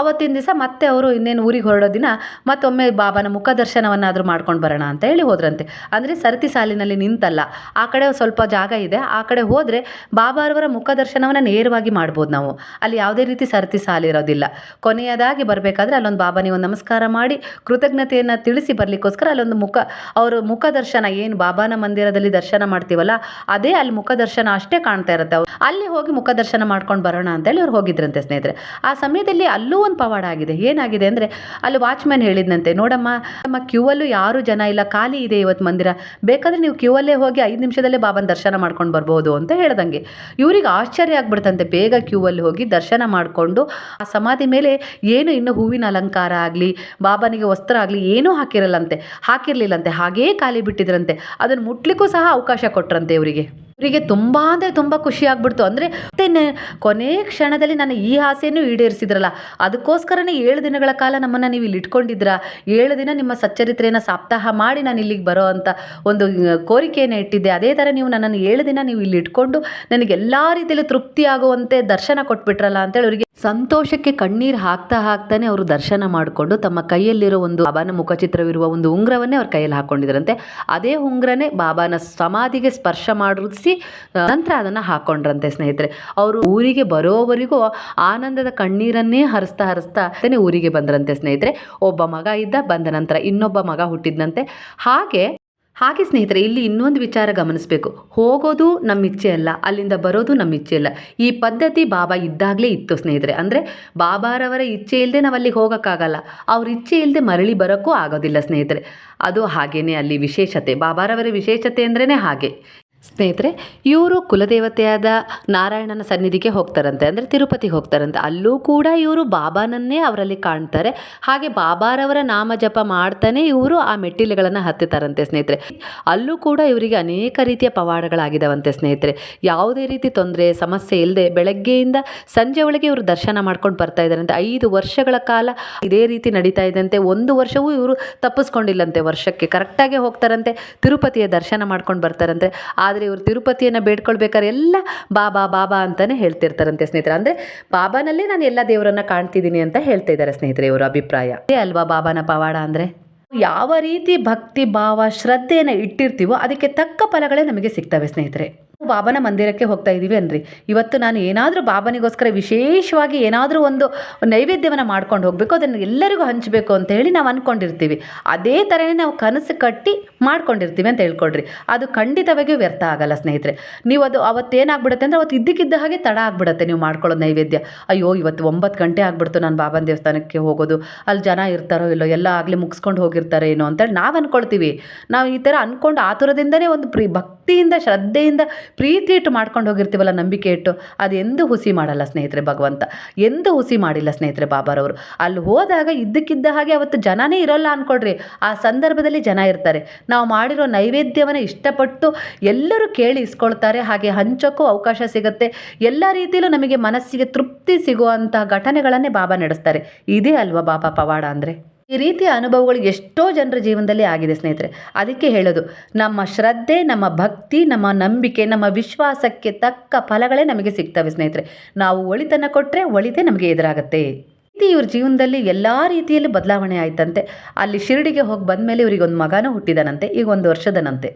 [SPEAKER 1] ಅವತ್ತಿನ ದಿವಸ ಮತ್ತೆ ಅವರು ಇನ್ನೇನು ಊರಿಗೆ ಹೊರಡೋ ದಿನ ಮತ್ತೊಮ್ಮೆ ಬಾಬಾನ ಮುಖ ದರ್ಶನವನ್ನಾದರೂ ಮಾಡ್ಕೊಂಡು ಬರೋಣ ಅಂತ ಹೇಳಿ ಹೋದ್ರಂತೆ. ಅಂದರೆ ಸರತಿ ಸಾಲಿನಲ್ಲಿ ನಿಂತಲ್ಲ, ಆ ಕಡೆ ಸ್ವಲ್ಪ ಜಾಗ ಇದೆ, ಆ ಕಡೆ ಹೋದರೆ ಬಾಬಾರವರ ಮುಖ ದರ್ಶನವನ್ನು ನೇರವಾಗಿ ಮಾಡ್ಬೋದು ನಾವು. ಅಲ್ಲಿ ಯಾವುದೇ ರೀತಿ ಸರತಿ ಸಾಲಿರೋದಿಲ್ಲ. ಕೊನೆಯದಾಗಿ ಬರಬೇಕಾದ್ರೆ ಅಲ್ಲೊಂದು ಬಾಬಾನಿಗೆ ಒಂದು ನಮಸ್ಕಾರ ಮಾಡಿ ಕೃತಜ್ಞತೆಯನ್ನು ತಿಳಿಸಿ ಬರಲಿಕ್ಕೋಸ್ಕರ ಅಲ್ಲೊಂದು ಮುಖ, ಅವರು ಮುಖ ದರ್ಶನ ಏನು ಬಾಬಾನ ಮಂದಿರದಲ್ಲಿ ದರ್ಶನ ಮಾಡ್ತೀವಲ್ಲ, ಅದೇ ಅಲ್ಲಿ ಮುಖ ದರ್ಶನ ಅಷ್ಟೇ ಕಾಣ್ತಾ ಇರುತ್ತೆ ಅವ್ರು. ಅಲ್ಲಿ ಹೋಗಿ ಮುಖ ದರ್ಶನ ಮಾಡ್ಕೊಂಡು ಬರೋಣ ಅಂತೇಳಿ ಅವ್ರು ಹೋಗಿದ್ರಂತೆ ಸ್ನೇಹಿತರೆ. ಆ ಸಮಯದಲ್ಲಿ ಅಲ್ಲೂ ಒಂದು ಪವಾಡ ಆಗಿದೆ. ಏನಾಗಿದೆ ಅಂದರೆ, ಅಲ್ಲಿ ವಾಚ್ಮ್ಯಾನ್ ಹೇಳಿದ್ನಂತೆ, ನೋಡಮ್ಮ, ನಮ್ಮ ಕ್ಯೂ ಅಲ್ಲೂ ಯಾರೂ ಜನ ಇಲ್ಲ, ಖಾಲಿ ಇದೆ ಇವತ್ತು ಮಂದಿರ. ಬೇಕಾದ್ರೆ ನೀವು ಕ್ಯೂ ಅಲ್ಲೇ ಹೋಗಿ ಐದು ನಿಮಿಷದಲ್ಲೇ ಬಾಬನ ದರ್ಶನ ಮಾಡ್ಕೊಂಡು ಬರ್ಬೋದು ಅಂತ ಹೇಳ್ದಂಗೆ. ಇವ್ರಿಗೆ ಆಶ್ಚರ್ಯ ಆಗ್ಬಿಡ್ತಂತೆ, ಬೇಗ ಕ್ಯೂ ಅಲ್ಲಿ ಹೋಗಿ ದರ್ಶನ ಮಾಡಿಕೊಂಡು, ಆ ಸಮಾಧಿ ಮೇಲೆ ಏನು ಇನ್ನು ಹೂವಿನ ಅಲಂಕಾರ ಆಗಲಿ, ಬಾಬನಿಗೆ ವಸ್ತ್ರ ಆಗಲಿ ಏನೂ ಹಾಕಿರಲ್ಲಂತೆ. ಹಾಕಿರ್ಲಿಲ್ಲಂತೆ ಹಾಗೇ ಖಾಲಿ ಬಿಟ್ಟಿದ್ರಂತೆ. ಅದನ್ನು ಮುಟ್ಲಿಕ್ಕೂ ಸಹ ಅವಕಾಶ ಕೊಟ್ರಂತೆ ಇವರಿಗೆ. ಇವರಿಗೆ ತುಂಬ ಅಂದರೆ ತುಂಬ ಖುಷಿ ಆಗ್ಬಿಡ್ತು. ಅಂದರೆ ಕೊನೆ ಕ್ಷಣದಲ್ಲಿ ನನ್ನ ಈ ಆಸೆಯನ್ನು ಈಡೇರಿಸಿದ್ರಲ್ಲ, ಅದಕ್ಕೋಸ್ಕರನೇ ಏಳು ದಿನಗಳ ಕಾಲ ನಮ್ಮನ್ನು ನೀವು ಇಲ್ಲಿ ಇಟ್ಕೊಂಡಿದ್ರ ಏಳು ದಿನ ನಿಮ್ಮ ಸಚ್ಚರಿತ್ರೆಯನ್ನು ಸಪ್ತಾಹ ಮಾಡಿ ನಾನು ಇಲ್ಲಿಗೆ ಬರೋ ಅಂತ ಒಂದು ಕೋರಿಕೆಯನ್ನು ಇಟ್ಟಿದ್ದೆ. ಅದೇ ಥರ ನೀವು ನನ್ನನ್ನು ಏಳು ದಿನ ನೀವು ಇಲ್ಲಿ ಇಟ್ಕೊಂಡು ನನಗೆ ಎಲ್ಲ ರೀತಿಯಲ್ಲಿ ತೃಪ್ತಿ ಆಗುವಂತೆ ದರ್ಶನ ಕೊಟ್ಬಿಟ್ರಲ್ಲ ಅಂತೇಳಿ ಅವರಿಗೆ ಸಂತೋಷಕ್ಕೆ ಕಣ್ಣೀರು ಹಾಕ್ತಾ ಹಾಕ್ತಾನೆ ಅವರು ದರ್ಶನ ಮಾಡಿಕೊಂಡು ತಮ್ಮ ಕೈಯಲ್ಲಿರೋ ಒಂದು ಬಾಬಾನ ಮುಖಚಿತ್ರವಿರುವ ಒಂದು ಉಂಗ್ರವನ್ನೇ ಅವ್ರ ಕೈಯಲ್ಲಿ ಹಾಕೊಂಡಿದ್ರಂತೆ. ಅದೇ ಉಂಗ್ರನೇ ಬಾಬಾನ ಸಮಾಧಿಗೆ ಸ್ಪರ್ಶ ಮಾಡಿಸಿ ನಂತರ ಅದನ್ನು ಹಾಕೊಂಡ್ರಂತೆ ಸ್ನೇಹಿತರೆ. ಅವರು ಊರಿಗೆ ಬರೋವರೆಗೂ ಆನಂದದ ಕಣ್ಣೀರನ್ನೇ ಹರಿಸ್ತಾ ಹರಿಸ್ತಾ ಊರಿಗೆ ಬಂದ್ರಂತೆ ಸ್ನೇಹಿತರೆ. ಒಬ್ಬ ಮಗ ಇದ್ದ, ಬಂದ ನಂತರ ಇನ್ನೊಬ್ಬ ಮಗ ಹುಟ್ಟಿದ್ನಂತೆ. ಹಾಗೆ ಹಾಗೆ ಸ್ನೇಹಿತರೆ, ಇಲ್ಲಿ ಇನ್ನೊಂದು ವಿಚಾರ ಗಮನಿಸಬೇಕು. ಹೋಗೋದು ನಮ್ಮ ಇಚ್ಛೆ ಅಲ್ಲ, ಅಲ್ಲಿಂದ ಬರೋದು ನಮ್ಮ ಇಚ್ಛೆ ಅಲ್ಲ. ಈ ಪದ್ಧತಿ ಬಾಬಾ ಇದ್ದಾಗಲೇ ಇತ್ತು ಸ್ನೇಹಿತರೆ. ಅಂದರೆ ಬಾಬಾರವರ ಇಚ್ಛೆ ಇಲ್ಲದೆ ನಾವು ಅಲ್ಲಿಗೆ ಹೋಗೋಕ್ಕಾಗಲ್ಲ. ಅವ್ರ ಇಚ್ಛೆ ಇಲ್ಲದೆ ಮರಳಿ ಬರೋಕ್ಕೂ ಆಗೋದಿಲ್ಲ ಸ್ನೇಹಿತರೆ. ಅದು ಹಾಗೇನೆ ಅಲ್ಲಿ ವಿಶೇಷತೆ. ಬಾಬಾರವರ ವಿಶೇಷತೆ ಅಂದ್ರೇ ಹಾಗೆ. ಸ್ನೇಹಿತರೆ, ಇವರು ಕುಲದೇವತೆಯಾದ ನಾರಾಯಣನ ಸನ್ನಿಧಿಗೆ ಹೋಗ್ತಾರಂತೆ, ಅಂದರೆ ತಿರುಪತಿಗೆ ಹೋಗ್ತಾರಂತೆ. ಅಲ್ಲೂ ಕೂಡ ಇವರು ಬಾಬಾನನ್ನೇ ಅವರಲ್ಲಿ ಕಾಣ್ತಾರೆ. ಹಾಗೆ ಬಾಬಾರವರ ನಾಮ ಜಪ ಮಾಡ್ತಾನೆ ಇವರು ಆ ಮೆಟ್ಟಿಲುಗಳನ್ನು ಹತ್ತುತ್ತಾರಂತೆ ಸ್ನೇಹಿತರೆ. ಅಲ್ಲೂ ಕೂಡ ಇವರಿಗೆ ಅನೇಕ ರೀತಿಯ ಪವಾಡಗಳಾಗಿದ್ದಾವಂತೆ ಸ್ನೇಹಿತರೆ. ಯಾವುದೇ ರೀತಿ ತೊಂದರೆ, ಸಮಸ್ಯೆ ಇಲ್ಲದೆ ಬೆಳಗ್ಗೆಯಿಂದ ಸಂಜೆ ಒಳಗೆ ಇವರು ದರ್ಶನ ಮಾಡ್ಕೊಂಡು ಬರ್ತಾ ಇದ್ದಾರಂತೆ. ಐದು ವರ್ಷಗಳ ಕಾಲ ಇದೇ ರೀತಿ ನಡೀತಾ ಇದ್ದಂತೆ. ಒಂದು ವರ್ಷವೂ ಇವರು ತಪ್ಪಿಸ್ಕೊಂಡಿಲ್ಲಂತೆ. ವರ್ಷಕ್ಕೆ ಕರೆಕ್ಟಾಗಿ ಹೋಗ್ತಾರಂತೆ. ತಿರುಪತಿಯ ದರ್ಶನ ಮಾಡ್ಕೊಂಡು ಬರ್ತಾರಂತೆ. ಆದರೆ ಇವರು ತಿರುಪತಿಯನ್ನು ಬೇಡ್ಕೊಳ್ಬೇಕಾದ್ರೆ ಎಲ್ಲ ಬಾಬಾ ಬಾಬಾ ಅಂತಲೇ ಹೇಳ್ತಿರ್ತಾರಂತೆ ಸ್ನೇಹಿತರೆ. ಅಂದರೆ ಬಾಬಾನಲ್ಲೇ ನಾನು ಎಲ್ಲ ದೇವರನ್ನು ಕಾಣ್ತಿದ್ದೀನಿ ಅಂತ ಹೇಳ್ತಾ ಇದ್ದಾರೆ ಸ್ನೇಹಿತರೆ ಇವರ ಅಭಿಪ್ರಾಯ. ಅದೇ ಅಲ್ವಾ ಬಾಬಾನ ಪವಾಡ ಅಂದರೆ? ಯಾವ ರೀತಿ ಭಕ್ತಿ, ಭಾವ, ಶ್ರದ್ಧೆಯನ್ನು ಇಟ್ಟಿರ್ತೀವೋ ಅದಕ್ಕೆ ತಕ್ಕ ಫಲಗಳೇ ನಮಗೆ ಸಿಗ್ತವೆ ಸ್ನೇಹಿತರೆ. ಬಾಬನ ಮಂದಿರಕ್ಕೆ ಹೋಗ್ತಾ ಇದ್ದೀವಿ ಅನ್ರಿ ಇವತ್ತು ನಾನು ಏನಾದರೂ ಬಾಬನಿಗೋಸ್ಕರ ವಿಶೇಷವಾಗಿ ಏನಾದರೂ ಒಂದು ನೈವೇದ್ಯವನ್ನು ಮಾಡ್ಕೊಂಡು ಹೋಗಬೇಕು, ಅದನ್ನು ಎಲ್ಲರಿಗೂ ಹಂಚಬೇಕು ಅಂತ ಹೇಳಿ ನಾವು ಅಂದ್ಕೊಂಡಿರ್ತೀವಿ ಅದೇ ಥರನೇ ನಾವು ಕನಸು ಕಟ್ಟಿ ಮಾಡ್ಕೊಂಡಿರ್ತೀವಿ ಅಂತ ಹೇಳ್ಕೊಡ್ರಿ. ಅದು ಖಂಡಿತವಾಗಿಯೂ ವ್ಯರ್ಥ ಆಗಲ್ಲ ಸ್ನೇಹಿತರೆ. ನೀವು ಅದು ಅವತ್ತೇನಾಗ್ಬಿಡುತ್ತೆ ಅಂದರೆ ಅವತ್ತು ಇದ್ದಕ್ಕಿದ್ದ ಹಾಗೆ ತಡ ಆಗ್ಬಿಡುತ್ತೆ ನೀವು ಮಾಡ್ಕೊಳ್ಳೋ ನೈವೇದ್ಯ. ಅಯ್ಯೋ, ಇವತ್ತು ಒಂಬತ್ತು ಗಂಟೆ ಆಗ್ಬಿಡ್ತು ನಾನು ಬಾಬನ ದೇವಸ್ಥಾನಕ್ಕೆ ಹೋಗೋದು. ಅಲ್ಲಿ ಜನ ಇರ್ತಾರೋ ಇಲ್ಲೋ, ಎಲ್ಲ ಆಗಲಿ ಮುಗಿಸ್ಕೊಂಡು ಹೋಗಿರ್ತಾರೆ ಏನೋ ಅಂತೇಳಿ ನಾವು ಅಂದ್ಕೊಳ್ತೀವಿ ನಾವು ಈ ಥರ ಅಂದ್ಕೊಂಡು ಆತುರದಿಂದನೇ ಒಂದು ಪ್ರೀ, ಭಕ್ತಿಯಿಂದ, ಶ್ರದ್ಧೆಯಿಂದ ಪ್ರೀತಿ ಇಟ್ಟು ಮಾಡ್ಕೊಂಡು ಹೋಗಿರ್ತೀವಲ್ಲ ನಂಬಿಕೆ ಇಟ್ಟು, ಅದು ಎಂದೂ ಹುಸಿ ಮಾಡಲ್ಲ ಸ್ನೇಹಿತರೆ ಭಗವಂತ. ಎಂದೂ ಹುಸಿ ಮಾಡಿಲ್ಲ ಸ್ನೇಹಿತರೆ ಬಾಬಾರವರು. ಅಲ್ಲಿ ಹೋದಾಗ ಇದ್ದಕ್ಕಿದ್ದ ಹಾಗೆ ಅವತ್ತು ಜನನೇ ಇರೋಲ್ಲ ಅಂದ್ಕೊಡ್ರಿ ಆ ಸಂದರ್ಭದಲ್ಲಿ ಜನ ಇರ್ತಾರೆ. ನಾವು ಮಾಡಿರೋ ನೈವೇದ್ಯವನ್ನು ಇಷ್ಟಪಟ್ಟು ಎಲ್ಲರೂ ಕೇಳಿ ಇಸ್ಕೊಳ್ತಾರೆ. ಹಾಗೆ ಹಂಚೋಕ್ಕೂ ಅವಕಾಶ ಸಿಗುತ್ತೆ. ಎಲ್ಲ ರೀತಿಯಲ್ಲೂ ನಮಗೆ ಮನಸ್ಸಿಗೆ ತೃಪ್ತಿ ಸಿಗುವಂತಹ ಘಟನೆಗಳನ್ನೇ ಬಾಬಾ ನಡೆಸ್ತಾರೆ. ಇದೇ ಅಲ್ವಾ ಬಾಬಾ ಪವಾಡ ಅಂದರೆ? ಈ ರೀತಿಯ ಅನುಭವಗಳು ಎಷ್ಟೋ ಜನರ ಜೀವನದಲ್ಲಿ ಆಗಿದೆ ಸ್ನೇಹಿತರೆ. ಅದಕ್ಕೆ ಹೇಳೋದು, ನಮ್ಮ ಶ್ರದ್ಧೆ, ನಮ್ಮ ಭಕ್ತಿ, ನಮ್ಮ ನಂಬಿಕೆ, ನಮ್ಮ ವಿಶ್ವಾಸಕ್ಕೆ ತಕ್ಕ ಫಲಗಳೇ ನಮಗೆ ಸಿಗ್ತವೆ ಸ್ನೇಹಿತರೆ. ನಾವು ಒಳಿತನ್ನು ಕೊಟ್ಟರೆ ಒಳಿತೇ ನಮಗೆ ಎದುರಾಗುತ್ತೆ. ರೀತಿ ಇವ್ರ ಜೀವನದಲ್ಲಿ ಎಲ್ಲ ರೀತಿಯಲ್ಲಿ ಬದಲಾವಣೆ ಆಯ್ತಂತೆ. ಅಲ್ಲಿ ಶಿರಡಿಗೆ ಹೋಗಿ ಬಂದಮೇಲೆ ಇವರಿಗೆ ಒಂದು ಮಗನೂ ಹುಟ್ಟಿದನಂತೆ, ಈಗ ಒಂದು ವರ್ಷದನಂತೆ.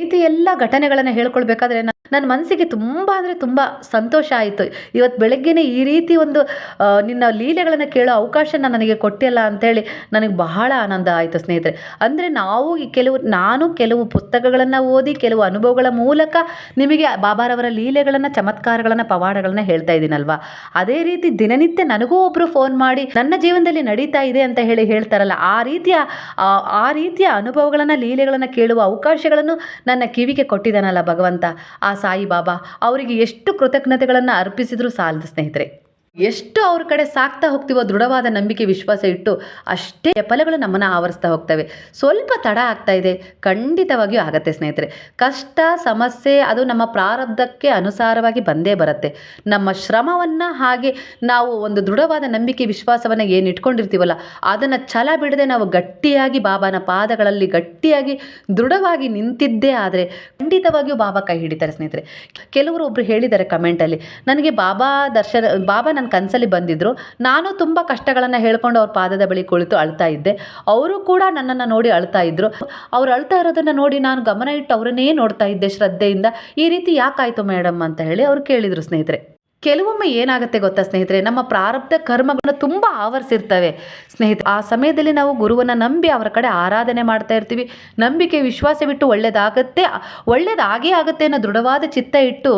[SPEAKER 1] ರೀತಿ ಎಲ್ಲ ಘಟನೆಗಳನ್ನು ಹೇಳ್ಕೊಳ್ಬೇಕಾದ್ರೆ ನನ್ನ ಮನಸ್ಸಿಗೆ ತುಂಬ ಅಂದರೆ ತುಂಬ ಸಂತೋಷ ಆಯಿತು. ಇವತ್ತು ಬೆಳಗ್ಗೆನೇ ಈ ರೀತಿ ಒಂದು ನಿನ್ನ ಲೀಲೆಗಳನ್ನು ಕೇಳೋ ಅವಕಾಶನ ನನಗೆ ಕೊಟ್ಟಿಲ್ಲ ಅಂತೇಳಿ ನನಗೆ ಬಹಳ ಆನಂದ ಆಯಿತು ಸ್ನೇಹಿತರೆ. ಅಂದರೆ ನಾವು ಈ ಕೆಲವು, ನಾನು ಕೆಲವು ಪುಸ್ತಕಗಳನ್ನು ಓದಿ ಕೆಲವು ಅನುಭವಗಳ ಮೂಲಕ ನಿಮಗೆ ಬಾಬಾರವರ ಲೀಲೆಗಳನ್ನು, ಚಮತ್ಕಾರಗಳನ್ನು, ಪವಾಡಗಳನ್ನು ಹೇಳ್ತಾ ಇದ್ದೀನಲ್ವಾ? ಅದೇ ರೀತಿ ದಿನನಿತ್ಯ ನನಗೂ ಒಬ್ಬರು ಫೋನ್ ಮಾಡಿ ನನ್ನ ಜೀವನದಲ್ಲಿ ನಡೀತಾ ಇದೆ ಅಂತ ಹೇಳಿ ಹೇಳ್ತಾರಲ್ಲ, ಆ ರೀತಿಯ ಆ ರೀತಿಯ ಅನುಭವಗಳನ್ನು, ಲೀಲೆಗಳನ್ನು ಕೇಳುವ ಅವಕಾಶಗಳನ್ನು ನನ್ನ ಕಿವಿಗೆ ಕೊಟ್ಟಿದ್ದಾನಲ್ಲ ಭಗವಂತ ಆ ಸಾಯಿಬಾಬಾ ಅವರಿಗೆ ಎಷ್ಟು ಕೃತಜ್ಞತೆಗಳನ್ನು ಅರ್ಪಿಸಿದರೂ ಸಾಲದು ಸ್ನೇಹಿತರೆ. ಎಷ್ಟು ಅವ್ರ ಕಡೆ ಸಾಕ್ತಾ ಹೋಗ್ತೀವೋ ದೃಢವಾದ ನಂಬಿಕೆ, ವಿಶ್ವಾಸ ಇಟ್ಟು ಅಷ್ಟೇ ಫಲಗಳು ನಮ್ಮನ್ನು ಆವರಿಸ್ತಾ ಹೋಗ್ತವೆ. ಸ್ವಲ್ಪ ತಡ ಆಗ್ತಾ ಇದೆ. ಖಂಡಿತವಾಗಿಯೂ ಆಗತ್ತೆ ಸ್ನೇಹಿತರೆ. ಕಷ್ಟ, ಸಮಸ್ಯೆ ಅದು ನಮ್ಮ ಪ್ರಾರಬ್ಧಕ್ಕೆ ಅನುಸಾರವಾಗಿ ಬಂದೇ ಬರುತ್ತೆ. ನಮ್ಮ ಶ್ರಮವನ್ನು ಹಾಗೆ ನಾವು ಒಂದು ದೃಢವಾದ ನಂಬಿಕೆ, ವಿಶ್ವಾಸವನ್ನು ಏನು ಇಟ್ಕೊಂಡಿರ್ತೀವಲ್ಲ, ಅದನ್ನು ಛಲ ಬಿಡದೆ ನಾವು ಗಟ್ಟಿಯಾಗಿ ಬಾಬಾನ ಪಾದಗಳಲ್ಲಿ ಗಟ್ಟಿಯಾಗಿ ದೃಢವಾಗಿ ನಿಂತಿದ್ದೇ ಆದರೆ ಖಂಡಿತವಾಗಿಯೂ ಬಾಬಾ ಕೈ ಹಿಡಿತಾರೆ ಸ್ನೇಹಿತರೆ. ಕೆಲವರು ಒಬ್ಬರು ಹೇಳಿದ್ದಾರೆ ಕಮೆಂಟಲ್ಲಿ, ನನಗೆ ಬಾಬಾ ದರ್ಶನ, ಬಾಬಾ ನನ್ನ ಕನಸಲ್ಲಿ ಬಂದಿದ್ದರು ನಾನು ತುಂಬ ಕಷ್ಟಗಳನ್ನು ಹೇಳ್ಕೊಂಡು ಅವ್ರ ಪಾದದ ಬಳಿ ಕುಳಿತು ಅಳ್ತಾ ಇದ್ದೆ. ಅವರು ಕೂಡ ನನ್ನನ್ನು ನೋಡಿ ಅಳ್ತಾ ಇದ್ದರು ಅವ್ರು ಅಳ್ತಾ ಇರೋದನ್ನು ನೋಡಿ ನಾನು ಗಮನ ಇಟ್ಟು ಅವರನ್ನೇ ನೋಡ್ತಾ ಇದ್ದೆ ಶ್ರದ್ಧೆಯಿಂದ. ಈ ರೀತಿ ಯಾಕಾಯಿತು ಮೇಡಮ್ ಅಂತ ಹೇಳಿ ಅವ್ರು ಕೇಳಿದರು ಸ್ನೇಹಿತರೆ. ಕೆಲವೊಮ್ಮೆ ಏನಾಗುತ್ತೆ ಗೊತ್ತಾ ಸ್ನೇಹಿತರೆ? ನಮ್ಮ ಪ್ರಾರಬ್ಧ ಕರ್ಮಗಳನ್ನ ತುಂಬ ಆವರಿಸಿರ್ತವೆ. ಸ್ನೇಹಿತರೆ, ಆ ಸಮಯದಲ್ಲಿ ನಾವು ಗುರುವನ್ನು ನಂಬಿ ಅವರ ಕಡೆ ಆರಾಧನೆ ಮಾಡ್ತಾ ಇರ್ತೀವಿ. ನಂಬಿಕೆ ವಿಶ್ವಾಸವಿಟ್ಟು ಒಳ್ಳೆಯದಾಗತ್ತೆ ಒಳ್ಳೇದಾಗೇ ಆಗುತ್ತೆ ಅನ್ನೋ ದೃಢವಾದ ಚಿತ್ತ ಇಟ್ಟು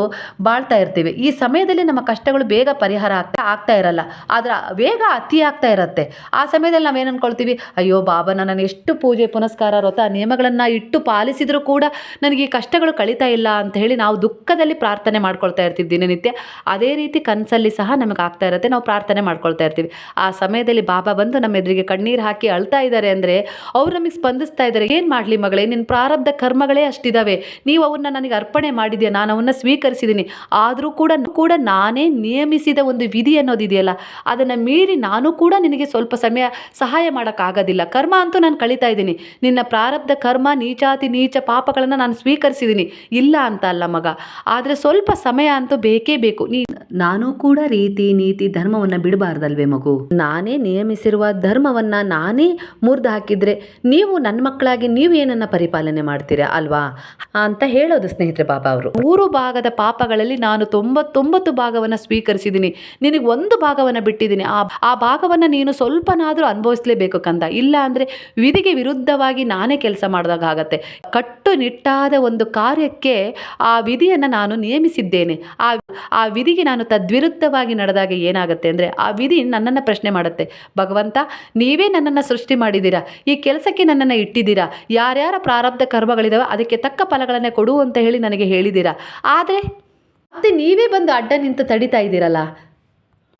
[SPEAKER 1] ಬಾಳ್ತಾ ಇರ್ತೀವಿ. ಈ ಸಮಯದಲ್ಲಿ ನಮ್ಮ ಕಷ್ಟಗಳು ಬೇಗ ಪರಿಹಾರ ಆಗ್ತಾ ಆಗ್ತಾ ಇರಲ್ಲ. ಆದರೆ ವೇಗ ಅತಿ ಆಗ್ತಾ ಇರತ್ತೆ. ಆ ಸಮಯದಲ್ಲಿ ನಾವೇನು ಅನ್ಕೊಳ್ತೀವಿ? ಅಯ್ಯೋ ಬಾಬಾನ, ನಾನು ಎಷ್ಟು ಪೂಜೆ, ಪುನಸ್ಕಾರ, ವ್ರತ, ನಿಯಮಗಳನ್ನು ಇಟ್ಟು ಪಾಲಿಸಿದರೂ ಕೂಡ ನನಗೆ ಈ ಕಷ್ಟಗಳು ಕಳೀತಾ ಇಲ್ಲ ಅಂತ ಹೇಳಿ ನಾವು ದುಃಖದಲ್ಲಿ ಪ್ರಾರ್ಥನೆ ಮಾಡ್ಕೊಳ್ತಾ ಇರ್ತೀವಿ ದಿನನಿತ್ಯ. ಅದೇ ರೀತಿ ಕನಸಲ್ಲಿ ಸಹ ನಮಗೆ ಆಗ್ತಾ ಇರುತ್ತೆ. ನಾವು ಪ್ರಾರ್ಥನೆ ಮಾಡ್ಕೊಳ್ತಾ ಇರ್ತೀವಿ. ಆ ಸಮಯದಲ್ಲಿ ಬಾಬಾ ಬಂದು ನಮ್ಮ ಎದುರಿಗೆ ಕಣ್ಣೀರು ಹಾಕಿ ಅಳ್ತಾ ಇದ್ದಾರೆ ಅಂದರೆ ಅವ್ರು ನಮಗೆ ಸ್ಪಂದಿಸ್ತಾ ಇದ್ದಾರೆ. ಏನು ಮಾಡಲಿ ಮಗಳೇ ನಿನ್ನ ಪ್ರಾರಬ್ಧ ಕರ್ಮಗಳೇ ಅಷ್ಟಿದ್ದಾವೆ ನೀವು ಅವನ್ನ ನನಗೆ ಅರ್ಪಣೆ ಮಾಡಿದ್ಯಾ? ನಾನು ಅವನ್ನ ಸ್ವೀಕರಿಸಿದ್ದೀನಿ ಆದರೂ ಕೂಡ ಕೂಡ ನಾನೇ ನಿಯಮಿಸಿದ ಒಂದು ವಿಧಿ ಅನ್ನೋದಿದೆಯಲ್ಲ, ಅದನ್ನು ಮೀರಿ ನಾನು ಕೂಡ ನಿನಗೆ ಸ್ವಲ್ಪ ಸಮಯ ಸಹಾಯ ಮಾಡೋಕ್ಕಾಗೋದಿಲ್ಲ. ಕರ್ಮ ಅಂತೂ ನಾನು ಕಳೀತಾ ಇದ್ದೀನಿ. ನಿನ್ನ ಪ್ರಾರಬ್ಧ ಕರ್ಮ, ನೀಚಾತಿ, ನೀಚ ಪಾಪಗಳನ್ನು ನಾನು ಸ್ವೀಕರಿಸಿದ್ದೀನಿ ಇಲ್ಲ ಅಂತ ಅಲ್ಲ ಮಗ. ಆದರೆ ಸ್ವಲ್ಪ ಸಮಯ ಅಂತೂ ಬೇಕೇ ಬೇಕು. ನೀ ನಾನು ಕೂಡ ರೀತಿ ನೀತಿ ಧರ್ಮವನ್ನ ಬಿಡಬಾರ್ದಲ್ವೇ ಮಗು? ನಾನೇ ನಿಯಮಿಸಿರುವ ಧರ್ಮವನ್ನ ನಾನೇ ಮುರಿದು ಹಾಕಿದ್ರೆ ನೀವು ನನ್ನ ಮಕ್ಕಳಾಗಿ ನೀವು ಏನನ್ನ ಪರಿಪಾಲನೆ ಮಾಡ್ತೀರಾ ಅಲ್ವಾ? ಅಂತ ಹೇಳೋದು ಸ್ನೇಹಿತರೆ ಬಾಬಾ ಅವರು. ಮೂರು ಭಾಗದ ಪಾಪಗಳಲ್ಲಿ ನಾನು ತೊಂಬತ್ತೊಂಬತ್ತು ಭಾಗವನ್ನು ಸ್ವೀಕರಿಸಿದ್ದೀನಿ ನಿನಗೆ ಒಂದು ಭಾಗವನ್ನು ಬಿಟ್ಟಿದ್ದೀನಿ ಆ ಆ ಭಾಗವನ್ನು ನೀನು ಸ್ವಲ್ಪನಾದರೂ ಅನುಭವಿಸಲೇಬೇಕು ಕಂದ. ಇಲ್ಲ ಅಂದರೆ ವಿಧಿಗೆ ವಿರುದ್ಧವಾಗಿ ನಾನೇ ಕೆಲಸ ಮಾಡಿದಾಗ ಆಗತ್ತೆ. ಕಟ್ಟುನಿಟ್ಟಾದ ಒಂದು ಕಾರ್ಯಕ್ಕೆ ಆ ವಿಧಿಯನ್ನು ನಾನು ನಿಯಮಿಸಿದ್ದೇನೆ. ಆ ಆ ವಿಧಿಗೆ ನಾನು ತದ್ವಿರುದ್ಧವಾಗಿ ನಡೆದಾಗ ಏನಾಗುತ್ತೆ ಅಂದರೆ ಆ ವಿಧಿ ನನ್ನನ್ನು ಪ್ರಶ್ನೆ ಮಾಡುತ್ತೆ. ಭಗವಂತ, ನೀವೇ ನನ್ನನ್ನು ಸೃಷ್ಟಿ ಮಾಡಿದ್ದೀರಾ? ಈ ಕೆಲಸಕ್ಕೆ ನನ್ನನ್ನು ಇಟ್ಟಿದ್ದೀರಾ? ಯಾರ್ಯಾರ ಪ್ರಾರಬ್ಧ ಕರ್ಮಗಳಿದಾವೆ, ಅದಕ್ಕೆ ತಕ್ಕ ಫಲಗಳನ್ನೇ ಕೊಡು ಅಂತ ಹೇಳಿ ನನಗೆ ಹೇಳಿದ್ದೀರಾ? ಆದರೆ ಮತ್ತೆ ನೀವೇ ಬಂದು ಅಡ್ಡ ನಿಂತು ತಡಿತಾ ಇದ್ದೀರಲ್ಲ?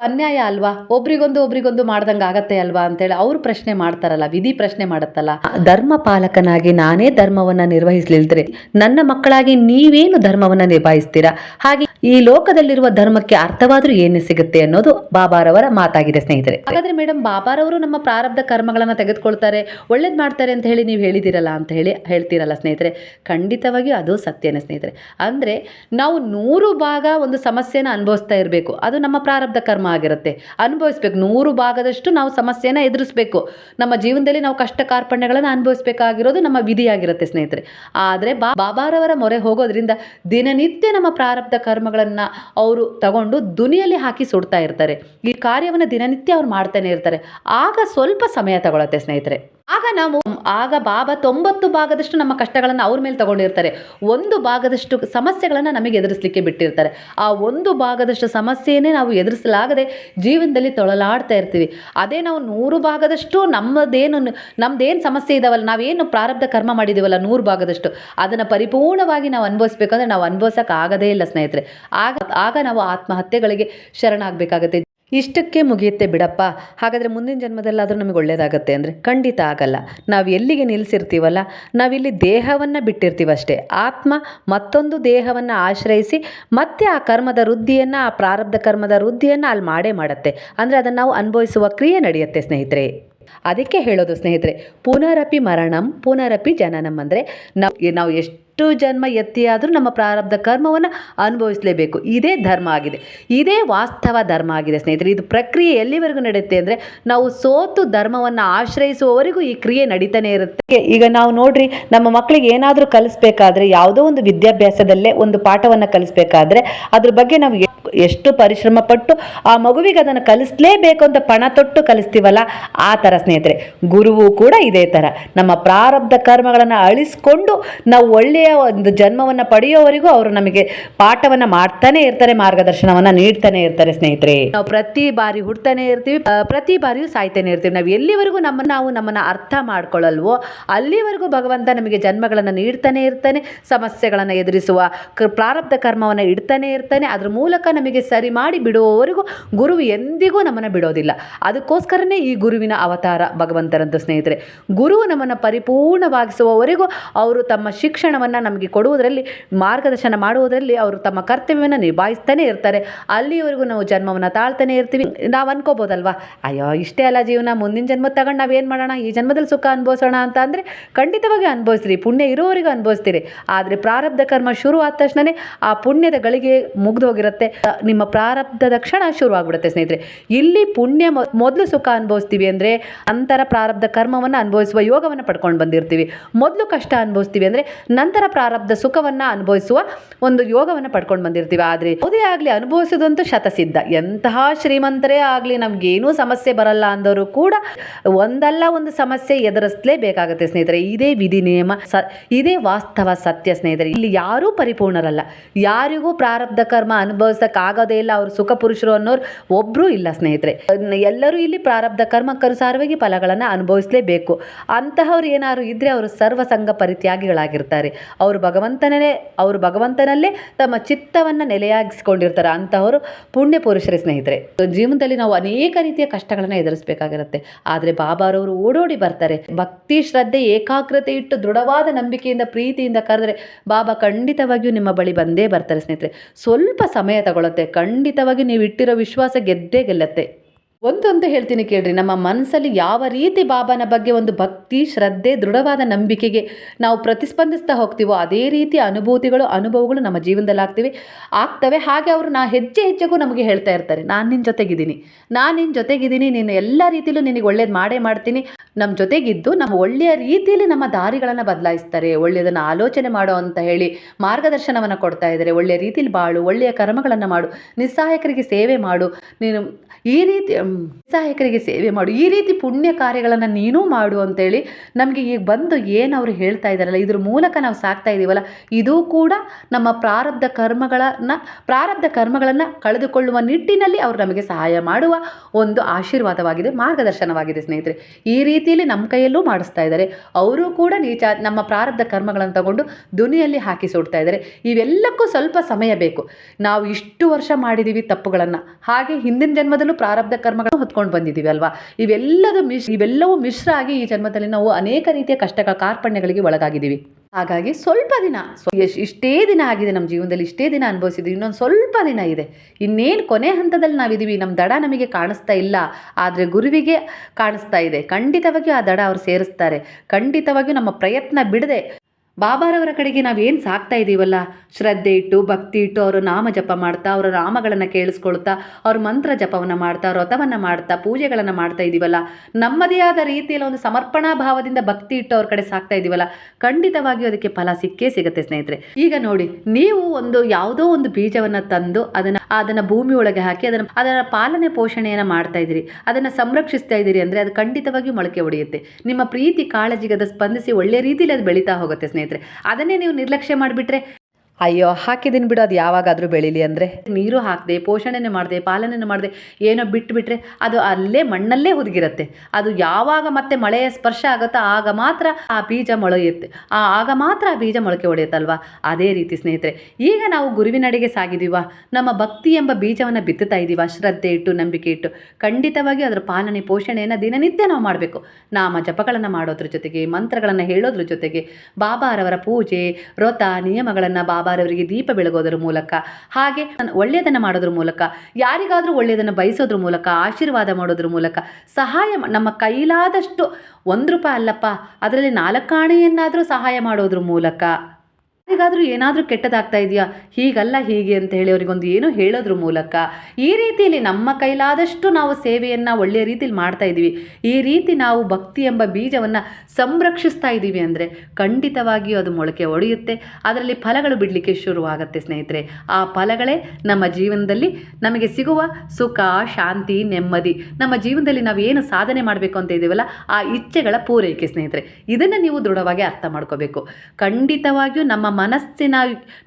[SPEAKER 1] ಅನ್ಯಾಯ ಅಲ್ವಾ? ಒಬ್ರಿಗೊಂದು ಒಬ್ರಿಗೊಂದು ಮಾಡ್ದಂಗೆ ಆಗತ್ತೆ ಅಲ್ವಾ ಅಂತೇಳಿ ಅವ್ರು ಪ್ರಶ್ನೆ ಮಾಡ್ತಾರಲ್ಲ, ವಿಧಿ ಪ್ರಶ್ನೆ ಮಾಡುತ್ತಲ್ಲ. ಧರ್ಮ ಪಾಲಕನಾಗಿ ನಾನೇ ಧರ್ಮವನ್ನ ನಿರ್ವಹಿಸ್ಲಿಲ್ದ್ರೆ ನನ್ನ ಮಕ್ಕಳಾಗಿ ನೀವೇನು ಧರ್ಮವನ್ನ ನಿಭಾಯಿಸ್ತೀರಾ ಹಾಗೆ ಈ ಲೋಕದಲ್ಲಿರುವ ಧರ್ಮಕ್ಕೆ ಅರ್ಥವಾದ್ರೂ ಏನು ಸಿಗುತ್ತೆ ಅನ್ನೋದು ಬಾಬಾರವರ ಮಾತಾಗಿದೆ ಸ್ನೇಹಿತರೆ. ಹಾಗಾದ್ರೆ ಮೇಡಮ್ ಬಾಬಾರವರು ನಮ್ಮ ಪ್ರಾರಬ್ಧ ಕರ್ಮಗಳನ್ನ ತೆಗೆದುಕೊಳ್ತಾರೆ, ಒಳ್ಳೇದ್ ಮಾಡ್ತಾರೆ ಅಂತ ಹೇಳಿ ನೀವು ಹೇಳಿದಿರಲ್ಲ ಅಂತ ಹೇಳಿ ಹೇಳ್ತೀರಲ್ಲ ಸ್ನೇಹಿತರೆ? ಖಂಡಿತವಾಗಿಯೂ ಅದು ಸತ್ಯನೇ ಸ್ನೇಹಿತರೆ. ಅಂದ್ರೆ ನಾವು ನೂರು ಭಾಗ ಒಂದು ಸಮಸ್ಯೆನ ಅನುಭವಿಸ್ತಾ ಇರಬೇಕು. ಅದು ನಮ್ಮ ಪ್ರಾರಬ್ಧ ಕರ್ಮ ಆಗಿರುತ್ತೆ. ಅನುಭವಿಸ್ಬೇಕು. ನೂರು ಭಾಗದಷ್ಟು ನಾವು ಸಮಸ್ಯೆನ ಎದುರಿಸ್ಬೇಕು. ನಮ್ಮ ಜೀವನದಲ್ಲಿ ನಾವು ಕಷ್ಟ ಕಾರ್ಪಣ್ಯಗಳನ್ನು ಅನುಭವಿಸ್ಬೇಕಾಗಿರೋದು ನಮ್ಮ ವಿಧಿಯಾಗಿರುತ್ತೆ ಸ್ನೇಹಿತರೆ. ಆದರೆ ಬಾ, ಬಾಬಾರವರ ಮೊರೆ ಹೋಗೋದ್ರಿಂದ ದಿನನಿತ್ಯ ನಮ್ಮ ಪ್ರಾರಬ್ಧ ಕರ್ಮಗಳನ್ನು ಅವರು ತಗೊಂಡು ದುನಿಯಲ್ಲಿ ಹಾಕಿ ಸುಡ್ತಾ ಇರ್ತಾರೆ. ಈ ಕಾರ್ಯವನ್ನು ದಿನನಿತ್ಯ ಅವ್ರು ಮಾಡ್ತಾನೆ ಇರ್ತಾರೆ. ಆಗ ಸ್ವಲ್ಪ ಸಮಯ ತಗೊಳತ್ತೆ ಸ್ನೇಹಿತರೆ. ಆಗ ನಾವು ಆಗ ಬಾಬಾ ತೊಂಬತ್ತು ಭಾಗದಷ್ಟು ನಮ್ಮ ಕಷ್ಟಗಳನ್ನು ಅವ್ರ ಮೇಲೆ ತಗೊಂಡಿರ್ತಾರೆ. ಒಂದು ಭಾಗದಷ್ಟು ಸಮಸ್ಯೆಗಳನ್ನು ನಮಗೆ ಎದುರಿಸಲಿಕ್ಕೆ ಬಿಟ್ಟಿರ್ತಾರೆ. ಆ ಒಂದು ಭಾಗದಷ್ಟು ಸಮಸ್ಯೆಯೇ ನಾವು ಎದುರಿಸಲಾಗದೆ ಜೀವನದಲ್ಲಿ ತೊಳಲಾಡ್ತಾ ಇರ್ತೀವಿ. ಅದೇ ನಾವು ನೂರು ಭಾಗದಷ್ಟು ನಮ್ಮದೇನು ನಮ್ಮದೇನು ಸಮಸ್ಯೆ ಇದಾವಲ್ಲ, ನಾವೇನು ಪ್ರಾರಬ್ಧ ಕರ್ಮ ಮಾಡಿದ್ದೀವಲ್ಲ ನೂರು ಭಾಗದಷ್ಟು, ಅದನ್ನು ಪರಿಪೂರ್ಣವಾಗಿ ನಾವು ಅನುಭವಿಸ್ಬೇಕಂದ್ರೆ ನಾವು ಅನುಭವಿಸೋಕ್ಕಾಗದೇ ಇಲ್ಲ ಸ್ನೇಹಿತರೆ. ಆಗ ಆಗ ನಾವು ಆತ್ಮಹತ್ಯೆಗಳಿಗೆ ಶರಣಾಗಬೇಕಾಗತ್ತೆ. ಇಷ್ಟಕ್ಕೆ ಮುಗಿಯುತ್ತೆ ಬಿಡಪ್ಪ. ಹಾಗಾದರೆ ಮುಂದಿನ ಜನ್ಮದಲ್ಲಾದರೂ ನಮಗೆ ಒಳ್ಳೆಯದಾಗತ್ತೆ ಅಂದರೆ ಖಂಡಿತ ಆಗಲ್ಲ. ನಾವು ಎಲ್ಲಿಗೆ ನಿಲ್ಲಿಸಿರ್ತೀವಲ್ಲ ನಾವಿಲ್ಲಿ ದೇಹವನ್ನು ಬಿಟ್ಟಿರ್ತೀವಷ್ಟೇ. ಆತ್ಮ ಮತ್ತೊಂದು ದೇಹವನ್ನು ಆಶ್ರಯಿಸಿ ಮತ್ತೆ ಆ ಕರ್ಮದ ವೃದ್ಧಿಯನ್ನು, ಆ ಪ್ರಾರಬ್ಧ ಕರ್ಮದ ವೃದ್ಧಿಯನ್ನು ಅಲ್ಲಿ ಮಾಡೇ ಮಾಡುತ್ತೆ. ಅಂದರೆ ಅದನ್ನು ನಾವು ಅನುಭವಿಸುವ ಕ್ರಿಯೆ ನಡೆಯುತ್ತೆ ಸ್ನೇಹಿತರೆ. ಅದಕ್ಕೆ ಹೇಳೋದು ಸ್ನೇಹಿತರೆ, ಪುನರಪಿ ಮರಣಂ, ಪುನರಪಿ ಜನನಂ ಅಂದರೆ ನಾವು ನಾವು ಎಷ್ಟು ಜನ್ಮ ಎತ್ತಿಯಾದರೂ ನಮ್ಮ ಪ್ರಾರಬ್ಧ ಕರ್ಮವನ್ನು ಅನುಭವಿಸಲೇಬೇಕು. ಇದೇ ಧರ್ಮ ಆಗಿದೆ. ಇದೇ ವಾಸ್ತವ ಧರ್ಮ ಆಗಿದೆ ಸ್ನೇಹಿತರೆ. ಇದು ಪ್ರಕ್ರಿಯೆ ಎಲ್ಲಿವರೆಗೂ ನಡೆಯುತ್ತೆ ಅಂದರೆ ನಾವು ಸೋತು ಧರ್ಮವನ್ನು ಆಶ್ರಯಿಸುವವರೆಗೂ ಈ ಕ್ರಿಯೆ ನಡೀತಾನೆ ಇರುತ್ತೆ. ಈಗ ನಾವು ನೋಡ್ರಿ, ನಮ್ಮ ಮಕ್ಕಳಿಗೆ ಏನಾದರೂ ಕಲಿಸ್ಬೇಕಾದ್ರೆ, ಯಾವುದೋ ಒಂದು ವಿದ್ಯಾಭ್ಯಾಸದಲ್ಲೇ ಒಂದು ಪಾಠವನ್ನು ಕಲಿಸ್ಬೇಕಾದ್ರೆ, ಅದ್ರ ಬಗ್ಗೆ ನಾವು ಎಷ್ಟು ಪರಿಶ್ರಮ ಪಟ್ಟು ಆ ಮಗುವಿಗೆ ಅದನ್ನು ಕಲಿಸ್ಲೇಬೇಕು ಅಂತ ಪಣ ತೊಟ್ಟು ಕಲಿಸ್ತೀವಲ್ಲ, ಆ ಥರ ಸ್ನೇಹಿತರೆ. ಗುರುವು ಕೂಡ ಇದೇ ಥರ. ನಮ್ಮ ಪ್ರಾರಬ್ಧ ಕರ್ಮಗಳನ್ನು ಅಳಿಸ್ಕೊಂಡು ನಾವು ಒಳ್ಳೆಯ ಒಂದು ಜನ್ಮವನ್ನು ಪಡೆಯೋವರೆಗೂ ಅವರು ನಮಗೆ ಪಾಠವನ್ನು ಮಾಡ್ತಾನೆ ಇರ್ತಾರೆ, ಮಾರ್ಗದರ್ಶನವನ್ನು ನೀಡ್ತಾನೆ ಇರ್ತಾರೆ ಸ್ನೇಹಿತರೆ. ನಾವು ಪ್ರತಿ ಬಾರಿ ಹುಡ್ತಾನೆ ಇರ್ತೀವಿ ಪ್ರತಿ ಬಾರಿಯೂ ಸಾಯ್ತಾನೆ ಇರ್ತೀವಿ. ನಾವು ಎಲ್ಲಿವರೆಗೂ ನಮ್ಮ, ನಾವು ನಮ್ಮನ್ನು ಅರ್ಥ ಮಾಡ್ಕೊಳ್ಳಲ್ವೋ ಅಲ್ಲಿವರೆಗೂ ಭಗವಂತ ನಮಗೆ ಜನ್ಮಗಳನ್ನು ನೀಡ್ತಾನೆ ಇರ್ತಾನೆ, ಸಮಸ್ಯೆಗಳನ್ನು ಎದುರಿಸುವ ಪ್ರಾರಬ್ಧ ಕರ್ಮವನ್ನು ಇಡ್ತಾನೆ ಇರ್ತಾನೆ, ಅದ್ರ ಮೂಲಕ ನಮಗೆ ಸರಿ ಮಾಡಿ ಬಿಡುವವರೆಗೂ ಗುರು ಎಂದಿಗೂ ನಮ್ಮನ್ನು ಬಿಡೋದಿಲ್ಲ. ಅದಕ್ಕೋಸ್ಕರನೇ ಈ ಗುರುವಿನ ಅವತಾರ ಭಗವಂತರಂತ ಸ್ನೇಹಿತರೆ. ಗುರು ನಮ್ಮನ್ನು ಪರಿಪೂರ್ಣವಾಗಿಸುವವರೆಗೂ ಅವರು ತಮ್ಮ ಶಿಕ್ಷಣವನ್ನು ನಮಗೆ ಕೊಡುವುದರಲ್ಲಿ, ಮಾರ್ಗದರ್ಶನ ಮಾಡುವುದರಲ್ಲಿ ಅವರು ತಮ್ಮ ಕರ್ತವ್ಯವನ್ನು ನಿಭಾಯಿಸ್ತಾನೆ ಇರ್ತಾರೆ. ಅಲ್ಲಿವರೆಗೂ ನಾವು ಜನ್ಮವನ್ನು ತಾಳ್ತಾನೆ ಇರ್ತೀವಿ. ನಾವು ಅನ್ಕೋಬೋದಲ್ವಾ? ಅಯ್ಯೋ, ಇಷ್ಟೇ ಅಲ್ಲ ಜೀವನ, ಮುಂದಿನ ಜನ್ಮ ತಗೊಂಡು ನಾವೇನು ಮಾಡೋಣ? ಈ ಜನ್ಮದಲ್ಲಿ ಸುಖ ಅನುಭವಿಸೋಣ ಅಂತ ಅಂದರೆ ಖಂಡಿತವಾಗಿ ಅನುಭವಿಸ್ರಿ ಪುಣ್ಯ ಇರೋವರೆಗೂ ಅನುಭವಿಸ್ತೀರಿ. ಆದರೆ ಪ್ರಾರಬ್ಧ ಕರ್ಮ ಶುರು ಆದ ತಕ್ಷಣವೇ ಆ ಪುಣ್ಯದ ಗಳಿಗೆ ಮುಗ್ದೋಗಿರುತ್ತೆ ನಿಮ್ಮ ಪ್ರಾರಬ್ಧದ ಕ್ಷಣ ಶುರುವಾಗ್ಬಿಡುತ್ತೆ ಸ್ನೇಹಿತರೆ. ಇಲ್ಲಿ ಪುಣ್ಯ ಮೊದಲು ಸುಖ ಅನುಭವಿಸ್ತೀವಿ ಅಂದರೆ ಅಂತರ ಪ್ರಾರಬ್ಧ ಕರ್ಮವನ್ನು ಅನುಭವಿಸುವ ಯೋಗವನ್ನು ಪಡ್ಕೊಂಡು ಬಂದಿರ್ತೀವಿ. ಮೊದಲು ಕಷ್ಟ ಅನುಭವಿಸ್ತೀವಿ ಅಂದರೆ ನಂತರ ಪ್ರಾರಬ್ಧ ಸುಖವನ್ನು ಅನುಭವಿಸುವ ಒಂದು ಯೋಗವನ್ನು ಪಡ್ಕೊಂಡು ಬಂದಿರ್ತೀವಿ. ಆದರೆ ಯಾವುದೇ ಆಗಲಿ ಅನುಭವಿಸೋದಂತೂ ಶತಸಿದ್ಧ. ಎಂತಹ ಶ್ರೀಮಂತರೇ ಆಗಲಿ ನಮಗೇನೂ ಸಮಸ್ಯೆ ಬರಲ್ಲ ಅಂದವರು ಕೂಡ ಒಂದಲ್ಲ ಒಂದು ಸಮಸ್ಯೆ ಎದುರಿಸಲೇಬೇಕಾಗುತ್ತೆ ಸ್ನೇಹಿತರೆ. ಇದೇ ವಿಧಿ ನಿಯಮ ಸ, ಇದೇ ವಾಸ್ತವ ಸತ್ಯ ಸ್ನೇಹಿತರೆ. ಇಲ್ಲಿ ಯಾರೂ ಪರಿಪೂರ್ಣರಲ್ಲ. ಯಾರಿಗೂ ಪ್ರಾರಬ್ಧ ಕರ್ಮ ಅನುಭವಿಸೋಕ್ಕಾಗೋದೇ ಇಲ್ಲ. ಅವರು ಸುಖ ಪುರುಷರು ಅನ್ನೋರು ಒಬ್ಬರೂ ಇಲ್ಲ ಸ್ನೇಹಿತರೆ. ಎಲ್ಲರೂ ಇಲ್ಲಿ ಪ್ರಾರಬ್ಧ ಕರ್ಮಕ್ಕನುಸಾರವಾಗಿ ಫಲಗಳನ್ನು ಅನುಭವಿಸಲೇಬೇಕು. ಅಂತಹವ್ರು ಏನಾದ್ರು ಇದ್ದರೆ ಅವರು ಸರ್ವಸಂಗ ಪರಿತ್ಯಾಗಿಗಳಾಗಿರ್ತಾರೆ. ಅವರು ಭಗವಂತನೇ ಅವರು ಭಗವಂತನಲ್ಲೇ ತಮ್ಮ ಚಿತ್ತವನ್ನು ನೆಲೆಯಾಗಿಸ್ಕೊಂಡಿರ್ತಾರೆ ಅಂತಹವರು ಪುಣ್ಯ ಪುರುಷರ ಸ್ನೇಹಿತರೆ. ಜೀವನದಲ್ಲಿ ನಾವು ಅನೇಕ ರೀತಿಯ ಕಷ್ಟಗಳನ್ನು ಎದುರಿಸಬೇಕಾಗಿರುತ್ತೆ. ಆದರೆ ಬಾಬಾರವರು ಓಡೋಡಿ ಬರ್ತಾರೆ. ಭಕ್ತಿ, ಶ್ರದ್ಧೆ, ಏಕಾಗ್ರತೆ ಇಟ್ಟು ದೃಢವಾದ ನಂಬಿಕೆಯಿಂದ, ಪ್ರೀತಿಯಿಂದ ಕರೆದ್ರೆ ಬಾಬಾ ಖಂಡಿತವಾಗಿಯೂ ನಿಮ್ಮ ಬಳಿ ಬಂದೇ ಬರ್ತಾರೆ ಸ್ನೇಹಿತರೆ. ಸ್ವಲ್ಪ ಸಮಯ ತಗೊಳ್ಳುತ್ತೆ ಖಂಡಿತವಾಗಿ ನೀವು ಇಟ್ಟಿರೋ ವಿಶ್ವಾಸ ಗೆದ್ದೇ ಗೆಲ್ಲತ್ತೆ. ಒಂದಂತೂ ಹೇಳ್ತೀನಿ ಕೇಳ್ರಿ, ನಮ್ಮ ಮನಸ್ಸಲ್ಲಿ ಯಾವ ರೀತಿ ಬಾಬಾನ ಬಗ್ಗೆ ಒಂದು ಭಕ್ತಿ, ಶ್ರದ್ಧೆ, ದೃಢವಾದ ನಂಬಿಕೆಗೆ ನಾವು ಪ್ರತಿಸ್ಪಂದಿಸ್ತಾ ಹೋಗ್ತೀವೋ ಅದೇ ರೀತಿ ಅನುಭೂತಿಗಳು, ಅನುಭವಗಳು ನಮ್ಮ ಜೀವನದಲ್ಲಿ ಆಗ್ತಿವೆ. ಆಗ್ತವೆ. ಹಾಗೆ ಅವರು ನಾ ಹೆಜ್ಜೆ ಹೆಜ್ಜೆಗೂ ನಮಗೆ ಹೇಳ್ತಾ ಇರ್ತಾರೆ, ನಾನು ನಿನ್ನ ಜೊತೆಗಿದ್ದೀನಿ, ನಾನು ನಿನ್ನ ಜೊತೆಗಿದ್ದೀನಿ, ನೀನು ಎಲ್ಲ ರೀತಿಯಲ್ಲೂ ನಿನಗೆ ಒಳ್ಳೇದು ಮಾಡೇ ಮಾಡ್ತೀನಿ. ನಮ್ಮ ಜೊತೆಗಿದ್ದು ನಮ್ಮ ಒಳ್ಳೆಯ ರೀತಿಯಲ್ಲಿ ನಮ್ಮ ದಾರಿಗಳನ್ನು ಬದಲಾಯಿಸ್ತಾರೆ, ಒಳ್ಳೆಯದನ್ನು ಆಲೋಚನೆ ಮಾಡೋ ಅಂತ ಹೇಳಿ ಮಾರ್ಗದರ್ಶನವನ್ನು ಕೊಡ್ತಾ ಇದ್ದಾರೆ. ಒಳ್ಳೆಯ ರೀತಿಯಲ್ಲಿ ಬಾಳು, ಒಳ್ಳೆಯ ಕರ್ಮಗಳನ್ನು ಮಾಡು, ನಿಸ್ಸಹಾಯಕರಿಗೆ ಸೇವೆ ಮಾಡು. ನೀನು ಈ ರೀತಿ ಸಹಾಯಕರಿಗೆ ಸೇವೆ ಮಾಡು. ಈ ರೀತಿ ಪುಣ್ಯ ಕಾರ್ಯಗಳನ್ನು ನೀನೂ ಮಾಡು ಅಂತೇಳಿ ನಮಗೆ ಈಗ ಬಂದು ಏನು ಅವರು ಹೇಳ್ತಾ ಇದ್ದಾರಲ್ಲ ಇದ್ರ ಮೂಲಕ ನಾವು ಸಾಕ್ತಾ ಇದ್ದೀವಲ್ಲ ಇದು ಕೂಡ ನಮ್ಮ ಪ್ರಾರಬ್ಧ ಕರ್ಮಗಳನ್ನು ಪ್ರಾರಬ್ಧ ಕರ್ಮಗಳನ್ನು ಕಳೆದುಕೊಳ್ಳುವ ನಿಟ್ಟಿನಲ್ಲಿ ಅವರು ನಮಗೆ ಸಹಾಯ ಮಾಡುವ ಒಂದು ಆಶೀರ್ವಾದವಾಗಿದೆ, ಮಾರ್ಗದರ್ಶನವಾಗಿದೆ ಸ್ನೇಹಿತರೆ. ಈ ರೀತಿಯಲ್ಲಿ ನಮ್ಮ ಕೈಯಲ್ಲೂ ಮಾಡಿಸ್ತಾ ಇದ್ದಾರೆ ಅವರು ಕೂಡ ನೀಚ, ನಮ್ಮ ಪ್ರಾರಬ್ಧ ಕರ್ಮಗಳನ್ನು ತಗೊಂಡು ದುನಿಯಲ್ಲಿ ಹಾಕಿ ಸುಡ್ತಾ ಇದ್ದಾರೆ ಇವೆಲ್ಲಕ್ಕೂ ಸ್ವಲ್ಪ ಸಮಯ ಬೇಕು. ನಾವು ಇಷ್ಟು ವರ್ಷ ಮಾಡಿದ್ದೀವಿ ತಪ್ಪುಗಳನ್ನು. ಹಾಗೆ ಹಿಂದಿನ ಜನ್ಮದಲ್ಲೂ ಪ್ರಾರಬ್ಧ ಕರ್ಮಗಳನ್ನು ಹೊತ್ಕೊಂಡು ಬಂದಿದ್ದೀವಿ ಅಲ್ವಾ? ಇವೆಲ್ಲದ ಮಿಶ್, ಇವೆಲ್ಲವೂ ಮಿಶ್ರ ಆಗಿ ಈ ಜನ್ಮದಲ್ಲಿ ನಾವು ಅನೇಕ ರೀತಿಯ ಕಷ್ಟಗಳ ಕಾರ್ಪಣ್ಯಗಳಿಗೆ ಒಳಗಾಗಿದ್ದೀವಿ. ಹಾಗಾಗಿ ಸ್ವಲ್ಪ ದಿನ ಇಷ್ಟೇ ದಿನ ಆಗಿದೆ ನಮ್ಮ ಜೀವನದಲ್ಲಿ, ಇಷ್ಟೇ ದಿನ ಅನುಭವಿಸಿದ್ವಿ ಇನ್ನೊಂದು ಸ್ವಲ್ಪ ದಿನ ಇದೆ. ಇನ್ನೇನು ಕೊನೆ ಹಂತದಲ್ಲಿ ನಾವಿದ್ದೀವಿ ನಮ್ಮ ದಡ ನಮಗೆ ಕಾಣಿಸ್ತಾ ಇಲ್ಲ, ಆದರೆ ಗುರುವಿಗೆ ಕಾಣಿಸ್ತಾ ಇದೆ. ಖಂಡಿತವಾಗಿಯೂ ಆ ದಡ ಅವ್ರು ಸೇರಿಸ್ತಾರೆ. ಖಂಡಿತವಾಗಿಯೂ ನಮ್ಮ ಪ್ರಯತ್ನ ಬಿಡದೆ ಬಾಬಾರವರ ಕಡೆಗೆ ನಾವೇನು ಸಾಕ್ತಾ ಇದ್ದೀವಲ್ಲ ಶ್ರದ್ಧೆ ಇಟ್ಟು, ಭಕ್ತಿ ಇಟ್ಟು ಅವರು ನಾಮ ಜಪ ಮಾಡ್ತಾ, ಅವರ ನಾಮಗಳನ್ನು ಕೇಳಿಸ್ಕೊಳ್ತಾ, ಅವ್ರ ಮಂತ್ರ ಜಪವನ್ನು ಮಾಡ್ತಾ, ವ್ರತವನ್ನು ಮಾಡ್ತಾ, ಪೂಜೆಗಳನ್ನು ಮಾಡ್ತಾ ಇದ್ದೀವಲ್ಲ ನಮ್ಮದೇ ಆದ ರೀತಿಯಲ್ಲಿ ಒಂದು ಸಮರ್ಪಣಾ ಭಾವದಿಂದ ಭಕ್ತಿ ಇಟ್ಟು ಅವ್ರ ಕಡೆ ಸಾಕ್ತಾ ಇದ್ದೀವಲ್ಲ ಖಂಡಿತವಾಗಿಯೂ ಅದಕ್ಕೆ ಫಲ ಸಿಕ್ಕೇ ಸಿಗುತ್ತೆ ಸ್ನೇಹಿತರೆ. ಈಗ ನೋಡಿ, ನೀವು ಒಂದು ಯಾವುದೋ ಒಂದು ಬೀಜವನ್ನು ತಂದು ಅದನ್ನು ಅದನ್ನು ಭೂಮಿ ಒಳಗೆ ಹಾಕಿ ಅದನ್ನು, ಅದರ ಪಾಲನೆ ಪೋಷಣೆಯನ್ನು ಮಾಡ್ತಾ ಇದ್ದೀರಿ. ಅದನ್ನು ಸಂರಕ್ಷಿಸ್ತಾ ಇದ್ದೀರಿ ಅಂದರೆ ಅದು ಖಂಡಿತವಾಗಿಯೂ ಮೊಳಕೆ ಒಡೆಯುತ್ತೆ. ನಿಮ್ಮ ಪ್ರೀತಿ ಕಾಳಜಿಗೆ ಅದು ಸ್ಪಂದಿಸಿ ಒಳ್ಳೆಯ ರೀತಿಯಲ್ಲಿ ಅದು ಬೆಳೀತಾ ಹೋಗುತ್ತೆ ಸ್ನೇಹಿತರೆ. ಅದನ್ನೇ ನೀವು ನಿರ್ಲಕ್ಷ್ಯ ಮಾಡಿಬಿಟ್ರೆ ಅಯ್ಯೋ ಹಾಕಿದ್ದೀನಿ ಬಿಡು, ಅದು ಯಾವಾಗಾದರೂ ಬೆಳೀಲಿ ಅಂದರೆ. ನೀರು ಹಾಕದೆ, ಪೋಷಣೆನೇ ಮಾಡದೆ ಪಾಲನೆ ಮಾಡದೆ, ಏನೋ ಬಿಟ್ಟುಬಿಟ್ರೆ ಅದು ಅಲ್ಲೇ ಮಣ್ಣಲ್ಲೇ ಹುದುಗಿರುತ್ತೆ. ಅದು ಯಾವಾಗ ಮತ್ತೆ ಮಳೆಯ ಸ್ಪರ್ಶ ಆಗುತ್ತೋ ಆಗ ಮಾತ್ರ ಆ ಬೀಜ ಮೊಳೆಯುತ್ತೆ. ಆ, ಆಗ ಮಾತ್ರ ಆ ಬೀಜ ಮೊಳಕೆ ಹೊಡೆಯುತ್ತಲ್ವಾ? ಅದೇ ರೀತಿ ಸ್ನೇಹಿತರೆ, ಈಗ ನಾವು ಗುರುವಿನಡೆಗೆ ಸಾಗಿದೀವ, ನಮ್ಮ ಭಕ್ತಿ ಎಂಬ ಬೀಜವನ್ನು ಬಿತ್ತುತ್ತಾ ಇದ್ದೀವ ಶ್ರದ್ಧೆ ಇಟ್ಟು, ನಂಬಿಕೆ ಇಟ್ಟು. ಖಂಡಿತವಾಗಿ ಅದರ ಪಾಲನೆ, ಪೋಷಣೆಯನ್ನು ದಿನನಿತ್ಯ ನಾವು ಮಾಡಬೇಕು. ನಾಮ ಜಪಗಳನ್ನು ಮಾಡೋದ್ರ ಜೊತೆಗೆ, ಮಂತ್ರಗಳನ್ನು ಹೇಳೋದ್ರ ಜೊತೆಗೆ, ಬಾಬಾರವರ ಪೂಜೆ, ವ್ರತ, ನಿಯಮಗಳನ್ನು ಬಾಬಾರವರಿಗೆ ದೀಪ ಬೆಳಗೋದ್ರ ಮೂಲಕ, ಹಾಗೆ ಒಳ್ಳೆಯದನ್ನು ಮಾಡೋದ್ರ ಮೂಲಕ, ಯಾರಿಗಾದರೂ ಒಳ್ಳೆಯದನ್ನು ಬಯಸೋದ್ರ ಮೂಲಕ, ಆಶೀರ್ವಾದ ಮಾಡೋದ್ರ ಮೂಲಕ, ಸಹಾಯ ನಮ್ಮ ಕೈಲಾದಷ್ಟು ಒಂದು ರೂಪಾಯಿ ಅಲ್ಲಪ್ಪ, ಅದರಲ್ಲಿ ನಾಲ್ಕಾಣೆಯನ್ನಾದರೂ ಸಹಾಯ ಮಾಡೋದ್ರ ಮೂಲಕ. ಯಾರಿಗಾದರೂ ಏನಾದರೂ ಕೆಟ್ಟದಾಗ್ತಾ ಇದೆಯಾ? ಹೀಗಲ್ಲ ಹೀಗೆ ಅಂತ ಹೇಳಿ ಅವರಿಗೊಂದು ಏನು ಹೇಳೋದ್ರ ಮೂಲಕ. ಈ ರೀತಿಯಲ್ಲಿ ನಮ್ಮ ಕೈಲಾದಷ್ಟು ನಾವು ಸೇವೆಯನ್ನು ಒಳ್ಳೆಯ ರೀತಿಯಲ್ಲಿ ಮಾಡ್ತಾ ಇದ್ದೀವಿ ಈ ರೀತಿ ನಾವು ಭಕ್ತಿ ಎಂಬ ಬೀಜವನ್ನು ಸಂರಕ್ಷಿಸ್ತಾ ಇದ್ದೀವಿ ಅಂದರೆ ಖಂಡಿತವಾಗಿಯೂ ಅದು ಮೊಳಕೆ ಒಡೆಯುತ್ತೆ. ಅದರಲ್ಲಿ ಫಲಗಳು ಬಿಡಲಿಕ್ಕೆ ಶುರುವಾಗುತ್ತೆ ಸ್ನೇಹಿತರೆ. ಆ ಫಲಗಳೇ ನಮ್ಮ ಜೀವನದಲ್ಲಿ ನಮಗೆ ಸಿಗುವ ಸುಖ, ಶಾಂತಿ, ನೆಮ್ಮದಿ. ನಮ್ಮ ಜೀವನದಲ್ಲಿ ನಾವು ಏನು ಸಾಧನೆ ಮಾಡಬೇಕು ಅಂತ ಇದ್ದೀವಲ್ಲ ಆ ಇಚ್ಛೆಗಳ ಪೂರೈಕೆ ಸ್ನೇಹಿತರೆ. ಇದನ್ನು ನೀವು ದೃಢವಾಗಿ ಅರ್ಥ ಮಾಡ್ಕೋಬೇಕು. ಖಂಡಿತವಾಗಿಯೂ ನಮ್ಮ ಮನಸ್ಸಿನ,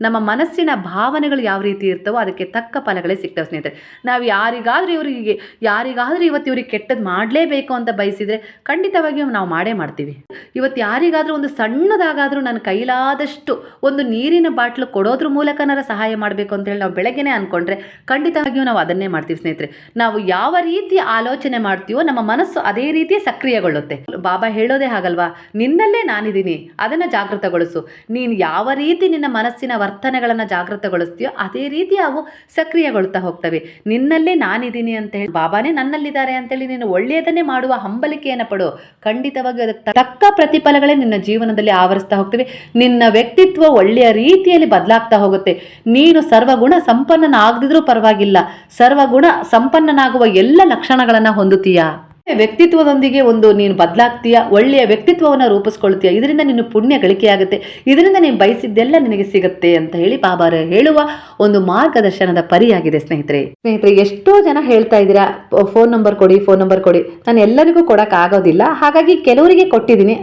[SPEAKER 1] ನಮ್ಮ ಮನಸ್ಸಿನ ಭಾವನೆಗಳು ಯಾವ ರೀತಿ ಇರ್ತವೋ ಅದಕ್ಕೆ ತಕ್ಕ ಫಲಗಳೇ ಸಿಗ್ತವೆ ಸ್ನೇಹಿತರೆ. ನಾವು ಯಾರಿಗಾದರೂ ಇವರಿಗೆ, ಯಾರಿಗಾದರೂ ಇವತ್ತು ಇವರಿಗೆ ಕೆಟ್ಟದ್ದು ಮಾಡಲೇಬೇಕು ಅಂತ ಬಯಸಿದರೆ ಖಂಡಿತವಾಗಿಯೂ ನಾವು ಮಾಡೇ ಮಾಡ್ತೀವಿ. ಇವತ್ತು ಯಾರಿಗಾದರೂ ಒಂದು ಸಣ್ಣದಾಗಾದರೂ ನನ್ನ ಕೈಲಾದಷ್ಟು ಒಂದು ನೀರಿನ ಬಾಟ್ಲು ಕೊಡೋದ್ರ ಮೂಲಕನಾರ ಸಹಾಯ ಮಾಡಬೇಕು ಅಂತೇಳಿ ನಾವು ಬೆಳಗ್ಗೆನೇ ಅಂದ್ಕೊಂಡ್ರೆ ಖಂಡಿತವಾಗಿಯೂ ನಾವು ಅದನ್ನೇ ಮಾಡ್ತೀವಿ ಸ್ನೇಹಿತರೆ. ನಾವು ಯಾವ ರೀತಿ ಆಲೋಚನೆ ಮಾಡ್ತೀವೋ ನಮ್ಮ ಮನಸ್ಸು ಅದೇ ರೀತಿ ಸಕ್ರಿಯಗೊಳ್ಳುತ್ತೆ. ಬಾಬಾ ಹೇಳೋದೇ ಹಾಗಲ್ವಾ? ನಿನ್ನಲ್ಲೇ ನಾನಿದ್ದೀನಿ. ಅದನ್ನು ಜಾಗೃತಗೊಳಿಸು ನೀನು ಯಾವ ರೀತಿ ನಿನ್ನ ಮನಸ್ಸಿನ ವರ್ತನೆಗಳನ್ನು ಜಾಗೃತಗೊಳಿಸ್ತೀಯೋ, ಅದೇ ರೀತಿ ಅವು ಸಕ್ರಿಯಗೊಳ್ತಾ ಹೋಗ್ತವೆ. ನಿನ್ನಲ್ಲೇ ನಾನಿದ್ದೀನಿ ಅಂತ ಹೇಳಿ, ಬಾಬಾನೇ ನನ್ನಲ್ಲಿದ್ದಾರೆ ಅಂತೇಳಿ ನೀನು ಒಳ್ಳೆಯದನ್ನೇ ಮಾಡುವ ಹಂಬಲಿಕೆಯನ್ನು ಪಡು, ಖಂಡಿತವಾಗಿ ಅದಕ್ಕೆ ತಕ್ಕ ಪ್ರತಿಫಲಗಳೇ ನಿನ್ನ ಜೀವನದಲ್ಲಿ ಆವರಿಸ್ತಾ ಹೋಗ್ತವೆ. ನಿನ್ನ ವ್ಯಕ್ತಿತ್ವ ಒಳ್ಳೆಯ ರೀತಿಯಲ್ಲಿ ಬದಲಾಗ್ತಾ ಹೋಗುತ್ತೆ. ನೀನು ಸರ್ವಗುಣ ಸಂಪನ್ನನಾಗದಿದ್ರೂ ಪರವಾಗಿಲ್ಲ. ಸರ್ವಗುಣ ಸಂಪನ್ನನಾಗುವ ಎಲ್ಲ ಲಕ್ಷಣಗಳನ್ನು ಹೊಂದುತ್ತೀಯಾ? ವ್ಯಕ್ತಿತ್ವದೊಂದಿಗೆ ಒಂದು ನೀನು ಬದಲಾಗ್ತೀಯ? ಒಳ್ಳೆಯ ವ್ಯಕ್ತಿತ್ವವನ್ನು ರೂಪಿಸ್ಕೊಳ್ತೀಯ? ಇದರಿಂದ ನಿನ್ನ ಪುಣ್ಯ ಗಳಿಕೆಯಾಗುತ್ತೆ ಇದರಿಂದ ನೀನು ಬಯಸಿದ್ದೆಲ್ಲ ನಿನಗೆ ಸಿಗುತ್ತೆ ಅಂತ ಹೇಳಿ ಬಾಬಾರ ಹೇಳುವ ಒಂದು ಮಾರ್ಗದರ್ಶನದ ಪರಿಯಾಗಿದೆ ಸ್ನೇಹಿತರೆ. ಸ್ನೇಹಿತರೆ, ಎಷ್ಟೋ ಜನ ಹೇಳ್ತಾ ಇದ್ದೀರಾ ಫೋನ್ ನಂಬರ್ ಕೊಡಿ ಫೋನ್ ನಂಬರ್ ಕೊಡಿ. ನಾನು ಎಲ್ಲರಿಗೂ ಕೊಡಕ್ ಆಗೋದಿಲ್ಲ. ಹಾಗಾಗಿ ಕೆಲವರಿಗೆ ಕೊಟ್ಟಿದ್ದೀನಿ.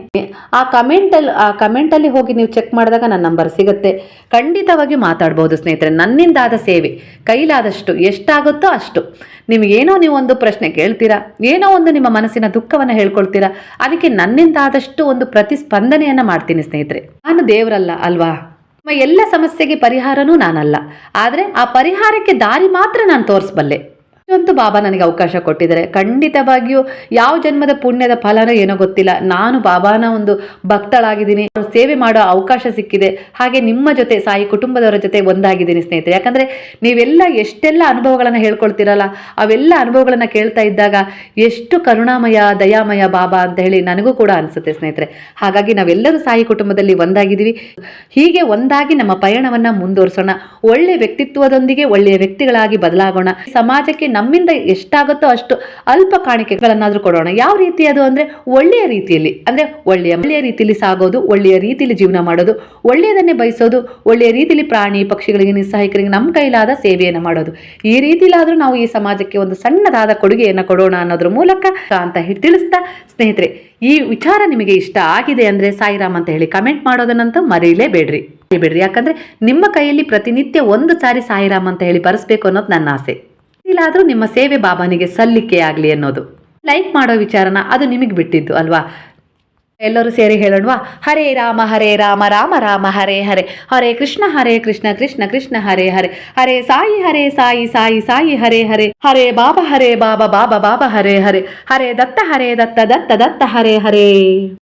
[SPEAKER 1] ಆ ಕಮೆಂಟಲ್ಲಿ ಆ ಕಮೆಂಟಲ್ಲಿ ಹೋಗಿ ನೀವು ಚೆಕ್ ಮಾಡಿದಾಗ ನನ್ನ ನಂಬರ್ ಸಿಗುತ್ತೆ. ಖಂಡಿತವಾಗಿ ಮಾತಾಡ್ಬೋದು ಸ್ನೇಹಿತರೆ, ನನ್ನಿಂದಾದ ಸೇವೆ. ಕೈಲಾದಷ್ಟು ಎಷ್ಟಾಗುತ್ತೋ ಅಷ್ಟು. ನಿಮಗೇನೋ ನೀವು ಒಂದು ಪ್ರಶ್ನೆ ಕೇಳ್ತೀರಾ? ಏನೋ ಒಂದು ನಿಮ್ಮ ಮನಸ್ಸಿನ ದುಃಖವನ್ನು ಹೇಳ್ಕೊಳ್ತೀರಾ? ಅದಕ್ಕೆ ನನ್ನಿಂದಾದಷ್ಟು ಒಂದು ಪ್ರತಿಸ್ಪಂದನೆಯನ್ನು ಮಾಡ್ತೀನಿ ಸ್ನೇಹಿತರೆ. ನಾನು ದೇವರಲ್ಲ ಅಲ್ವಾ? ನಿಮ್ಮ ಎಲ್ಲ ಸಮಸ್ಯೆಗೆ ಪರಿಹಾರನೂ ನಾನಲ್ಲ. ಆದರೆ ಆ ಪರಿಹಾರಕ್ಕೆ ದಾರಿ ಮಾತ್ರ ನಾನು ತೋರಿಸಬಲ್ಲೆ. ಇಷ್ಟೊಂದು ಬಾಬಾ ನನಗೆ ಅವಕಾಶ ಕೊಟ್ಟಿದ್ದಾರೆ. ಖಂಡಿತವಾಗಿಯೂ ಯಾವ ಜನ್ಮದ ಪುಣ್ಯದ ಫಲನೋ ಏನೋ ಗೊತ್ತಿಲ್ಲ. ನಾನು ಬಾಬಾನ ಒಂದು ಭಕ್ತಳಾಗಿದ್ದೀನಿ. ಸೇವೆ ಮಾಡೋ ಅವಕಾಶ ಸಿಕ್ಕಿದೆ. ಹಾಗೆ ನಿಮ್ಮ ಜೊತೆ, ಸಾಯಿ ಕುಟುಂಬದವರ ಜೊತೆ ಒಂದಾಗಿದ್ದೀನಿ ಸ್ನೇಹಿತರೆ. ಯಾಕಂದರೆ ನೀವೆಲ್ಲ ಎಷ್ಟೆಲ್ಲ ಅನುಭವಗಳನ್ನು ಹೇಳ್ಕೊಳ್ತೀರಲ್ಲ, ಅವೆಲ್ಲ ಅನುಭವಗಳನ್ನು ಕೇಳ್ತಾ ಇದ್ದಾಗ ಎಷ್ಟು ಕರುಣಾಮಯ, ದಯಾಮಯ ಬಾಬಾ ಅಂತ ಹೇಳಿ ನನಗೂ ಕೂಡ ಅನಿಸುತ್ತೆ ಸ್ನೇಹಿತರೆ. ಹಾಗಾಗಿ ನಾವೆಲ್ಲರೂ ಸಾಯಿ ಕುಟುಂಬದಲ್ಲಿ ಒಂದಾಗಿದ್ದೀವಿ. ಹೀಗೆ ಒಂದಾಗಿ ನಮ್ಮ ಪಯಣವನ್ನು ಮುಂದುವರಿಸೋಣ. ಒಳ್ಳೆ ವ್ಯಕ್ತಿತ್ವದೊಂದಿಗೆ ಒಳ್ಳೆಯ ವ್ಯಕ್ತಿಗಳಾಗಿ ಬದಲಾಗೋಣ. ಸಮಾಜಕ್ಕೆ ನಮ್ಮಿಂದ ಎಷ್ಟಾಗುತ್ತೋ ಅಷ್ಟು ಅಲ್ಪ ಕಾಣಿಕೆಗಳನ್ನಾದರೂ ಕೊಡೋಣ. ಯಾವ ರೀತಿ ಅದು ಅಂದರೆ ಒಳ್ಳೆಯ ರೀತಿಯಲ್ಲಿ, ಅಂದರೆ ಒಳ್ಳೆಯ ಒಳ್ಳೆಯ ರೀತಿಯಲ್ಲಿ ಸಾಗೋದು, ಒಳ್ಳೆಯ ರೀತಿಯಲ್ಲಿ ಜೀವನ ಮಾಡೋದು, ಒಳ್ಳೆಯದನ್ನೇ ಬಯಸೋದು, ಒಳ್ಳೆಯ ರೀತಿಯಲ್ಲಿ ಪ್ರಾಣಿ ಪಕ್ಷಿಗಳಿಗೆ, ನಿಸ್ಸಹಾಯಕರಿಗೆ ನಮ್ಮ ಕೈಲಾದ ಸೇವೆಯನ್ನು ಮಾಡೋದು. ಈ ರೀತಿಲಾದರೂ ನಾವು ಈ ಸಮಾಜಕ್ಕೆ ಒಂದು ಸಣ್ಣದಾದ ಕೊಡುಗೆಯನ್ನು ಕೊಡೋಣ ಅನ್ನೋದ್ರ ಮೂಲಕ ಅಂತ ಹೇಳಿ ತಿಳಿಸ್ತಾ ಸ್ನೇಹಿತರೆ, ಈ ವಿಚಾರ ನಿಮಗೆ ಇಷ್ಟ ಆಗಿದೆ ಅಂದರೆ ಸಾಯಿರಾಮ್ ಅಂತ ಹೇಳಿ ಕಮೆಂಟ್ ಮಾಡೋದನ್ನಂತೂ ಮರೆಯಲೇಬೇಡ್ರಿ ಬೇಡ್ರಿ ಯಾಕಂದ್ರೆ ನಿಮ್ಮ ಕೈಯಲ್ಲಿ ಪ್ರತಿನಿತ್ಯ ಒಂದು ಸಾರಿ ಸಾಯಿರಾಮ್ ಅಂತ ಹೇಳಿ ಬರೆಸ್ಬೇಕು ಅನ್ನೋದು ನನ್ನ ಆಸೆ. ಇಲ್ಲಾದರೂ ನಿಮ್ಮ ಸೇವೆ ಬಾಬಾನಿಗೆ ಸಲ್ಲಿಕೆ ಆಗಲಿ ಅನ್ನೋದು. ಲೈಕ್ ಮಾಡೋ ವಿಚಾರನ ಅದು ನಿಮಗೆ ಬಿಟ್ಟಿದ್ದು ಅಲ್ವಾ? ಎಲ್ಲರೂ ಸೇರಿ ಹೇಳೋಣವಾ? ಹರೇ ರಾಮ ಹರೇ ರಾಮ ರಾಮ ರಾಮ, ಹರೇ ಹರೇ. ಹರೇ ಕೃಷ್ಣ ಹರೇ ಕೃಷ್ಣ ಕೃಷ್ಣ ಕೃಷ್ಣ, ಹರೇ ಹರೇ. ಹರೇ ಸಾಯಿ ಹರೇ ಸಾಯಿ ಸಾಯಿ ಸಾಯಿ, ಹರೇ ಹರೇ. ಹರೇ ಬಾಬಾ ಹರೇ ಬಾಬಾ ಬಾಬಾ ಬಾಬಾ, ಹರೇ ಹರೇ. ಹರೇ ದತ್ತ ಹರೇ ದತ್ತ ದತ್ತ ದತ್ತ, ಹರೇ ಹರೇ.